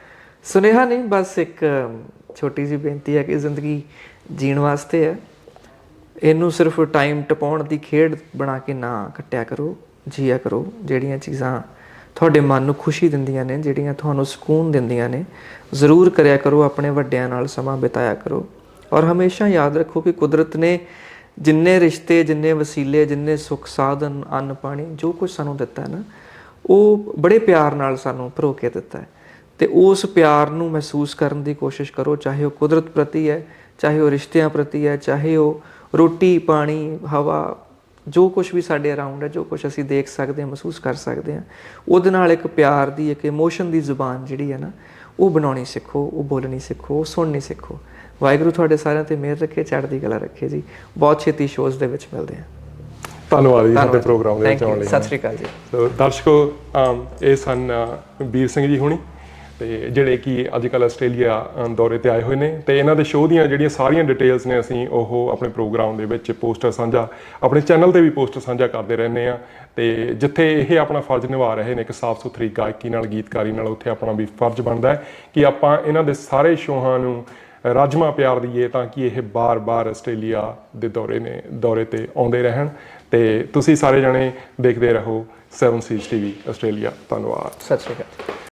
ਸੁਨੇਹਾ ਨਹੀਂ ਬਸ ਇੱਕ ਛੋਟੀ ਜਿਹੀ ਬੇਨਤੀ ਹੈ ਕਿ ਜ਼ਿੰਦਗੀ ਜੀਣ ਵਾਸਤੇ ਹੈ। ਇਹਨੂੰ ਸਿਰਫ ਟਾਈਮ ਟਪਾਉਣ ਦੀ ਖੇਡ ਬਣਾ ਕੇ ਨਾ ਕੱਟਿਆ ਕਰੋ, ਜੀਆ ਕਰੋ, ਜਿਹੜੀਆਂ ਚੀਜ਼ਾਂ ਤੁਹਾਡੇ ਮਨ ਨੂੰ ਖੁਸ਼ੀ ਦਿੰਦੀਆਂ ਨੇ, ਜਿਹੜੀਆਂ ਤੁਹਾਨੂੰ ਸਕੂਨ ਦਿੰਦੀਆਂ ਨੇ, ਜ਼ਰੂਰ ਕਰਿਆ ਕਰੋ, ਆਪਣੇ ਵੱਡਿਆਂ ਨਾਲ ਸਮਾਂ ਬਿਤਾਇਆ ਕਰੋ। ਔਰ ਹਮੇਸ਼ਾ ਯਾਦ ਰੱਖੋ ਕਿ ਕੁਦਰਤ ਨੇ ਜਿੰਨੇ ਰਿਸ਼ਤੇ, ਜਿੰਨੇ ਵਸੀਲੇ, ਜਿੰਨੇ ਸੁੱਖ ਸਾਧਨ, ਅੰਨ, ਪਾਣੀ, ਜੋ ਕੁਝ ਸਾਨੂੰ ਦਿੱਤਾ ਹੈ ਨਾ, ਉਹ ਬੜੇ ਪਿਆਰ ਨਾਲ ਸਾਨੂੰ ਭਰੋ ਕੇ ਦਿੱਤਾ। ਹੈ ਤੇ ਉਸ ਪਿਆਰ ਨੂੰ ਮਹਿਸੂਸ ਕਰਨ ਦੀ ਕੋਸ਼ਿਸ਼ ਕਰੋ, ਚਾਹੇ ਉਹ ਕੁਦਰਤ ਪ੍ਰਤੀ ਹੈ, ਚਾਹੇ ਉਹ ਰਿਸ਼ਤਿਆਂ ਪ੍ਰਤੀ ਹੈ, ਚਾਹੇ ਉਹ ਰੋਟੀ ਪਾਣੀ ਹਵਾ ਜੋ ਕੁਝ ਵੀ ਸਾਡੇ ਅਰਾਊਂਡ ਹੈ ਜੋ ਕੁਝ ਅਸੀਂ ਦੇਖ ਸਕਦੇ ਹਾਂ ਮਹਿਸੂਸ ਕਰ ਸਕਦੇ ਹਾਂ ਉਹਦੇ ਨਾਲ ਇੱਕ ਪਿਆਰ ਦੀ ਇੱਕ ਇਮੋਸ਼ਨ ਦੀ ਜ਼ੁਬਾਨ ਜਿਹੜੀ ਹੈ ਨਾ ਉਹ ਬਣਾਉਣੀ ਸਿੱਖੋ ਉਹ ਬੋਲਣੀ ਸਿੱਖੋ ਉਹ ਸੁਣਨੀ ਸਿੱਖੋ। ਵਾਹਿਗੁਰੂ ਤੁਹਾਡੇ ਸਾਰਿਆਂ ਤੇ ਮਿਹਰ ਰੱਖੇ ਚੜ੍ਹਦੀ ਕਲਾ ਰੱਖੇ ਜੀ। ਬਹੁਤ ਛੇਤੀ ਸ਼ੋਜ਼ ਦੇ ਵਿੱਚ ਮਿਲਦੇ ਹਾਂ। ਧੰਨਵਾਦ ਜੀ ਸਾਡੇ ਪ੍ਰੋਗਰਾਮ ਦੇ ਵਿੱਚ ਆਉਣ ਲਈ। ਸਤਿ ਸ਼੍ਰੀ ਅਕਾਲ ਜੀ। ਸੋ ਦਰਸ਼ਕੋ ਅਮ, ਇਹ ਸਨ ਵੀਰ ਸਿੰਘ ਜੀ ਹੁਣੀ। ਤੇ ਜਿਹੜੇ ਕਿ ਅੱਜ ਕੱਲ ਆਸਟ੍ਰੇਲੀਆ ਦੌਰੇ ਤੇ ਆਏ ਹੋਏ ਨੇ ਤੇ ਇਹਨਾਂ ਦੇ ਸ਼ੋਅ ਦੀਆਂ ਜਿਹੜੀਆਂ ਸਾਰੀਆਂ ਡਿਟੇਲਸ ਨੇ ਅਸੀਂ ਉਹ ਆਪਣੇ ਪ੍ਰੋਗਰਾਮ ਦੇ ਵਿੱਚ ਪੋਸਟਰ ਸਾਂਝਾ, ਆਪਣੇ ਚੈਨਲ ਤੇ ਵੀ ਪੋਸਟਰ ਸਾਂਝਾ ਕਰਦੇ ਰਹਿੰਦੇ ਆ ਤੇ ਜਿੱਥੇ ਇਹ ਆਪਣਾ ਫਰਜ਼ ਨਿਭਾ ਰਹੇ ਨੇ ਇੱਕ ਸਾਫ਼ ਸੁਥਰੀ ਗਾਇਕੀ ਨਾਲ, ਗੀਤਕਾਰੀ ਨਾਲ, ਉੱਥੇ ਆਪਣਾ ਵੀ ਫਰਜ਼ ਬਣਦਾ ਹੈ ਕਿ ਆਪਾਂ ਇਹਨਾਂ ਦੇ ਸਾਰੇ ਸ਼ੋਹਾਂ ਨੂੰ ਰਾਜਮਾ ਪਿਆਰ ਦਈਏ ਤਾਂ ਕਿ ਇਹ ਬਾਰ-ਬਾਰ ਆਸਟ੍ਰੇਲੀਆ ਦੇ ਦੌਰੇ ਨੇ, ਦੌਰੇ ਤੇ ਆਉਂਦੇ ਰਹਿਣ ਤੇ ਤੁਸੀਂ ਸਾਰੇ ਜਣੇ ਦੇਖਦੇ ਰਹੋ 7 ਸੀਜ਼ ਟੀਵੀ ਆਸਟ੍ਰੇਲੀਆ। ਧੰਨਵਾਦ। ਸਤਿ ਸ਼੍ਰੀ ਅਕਾਲ।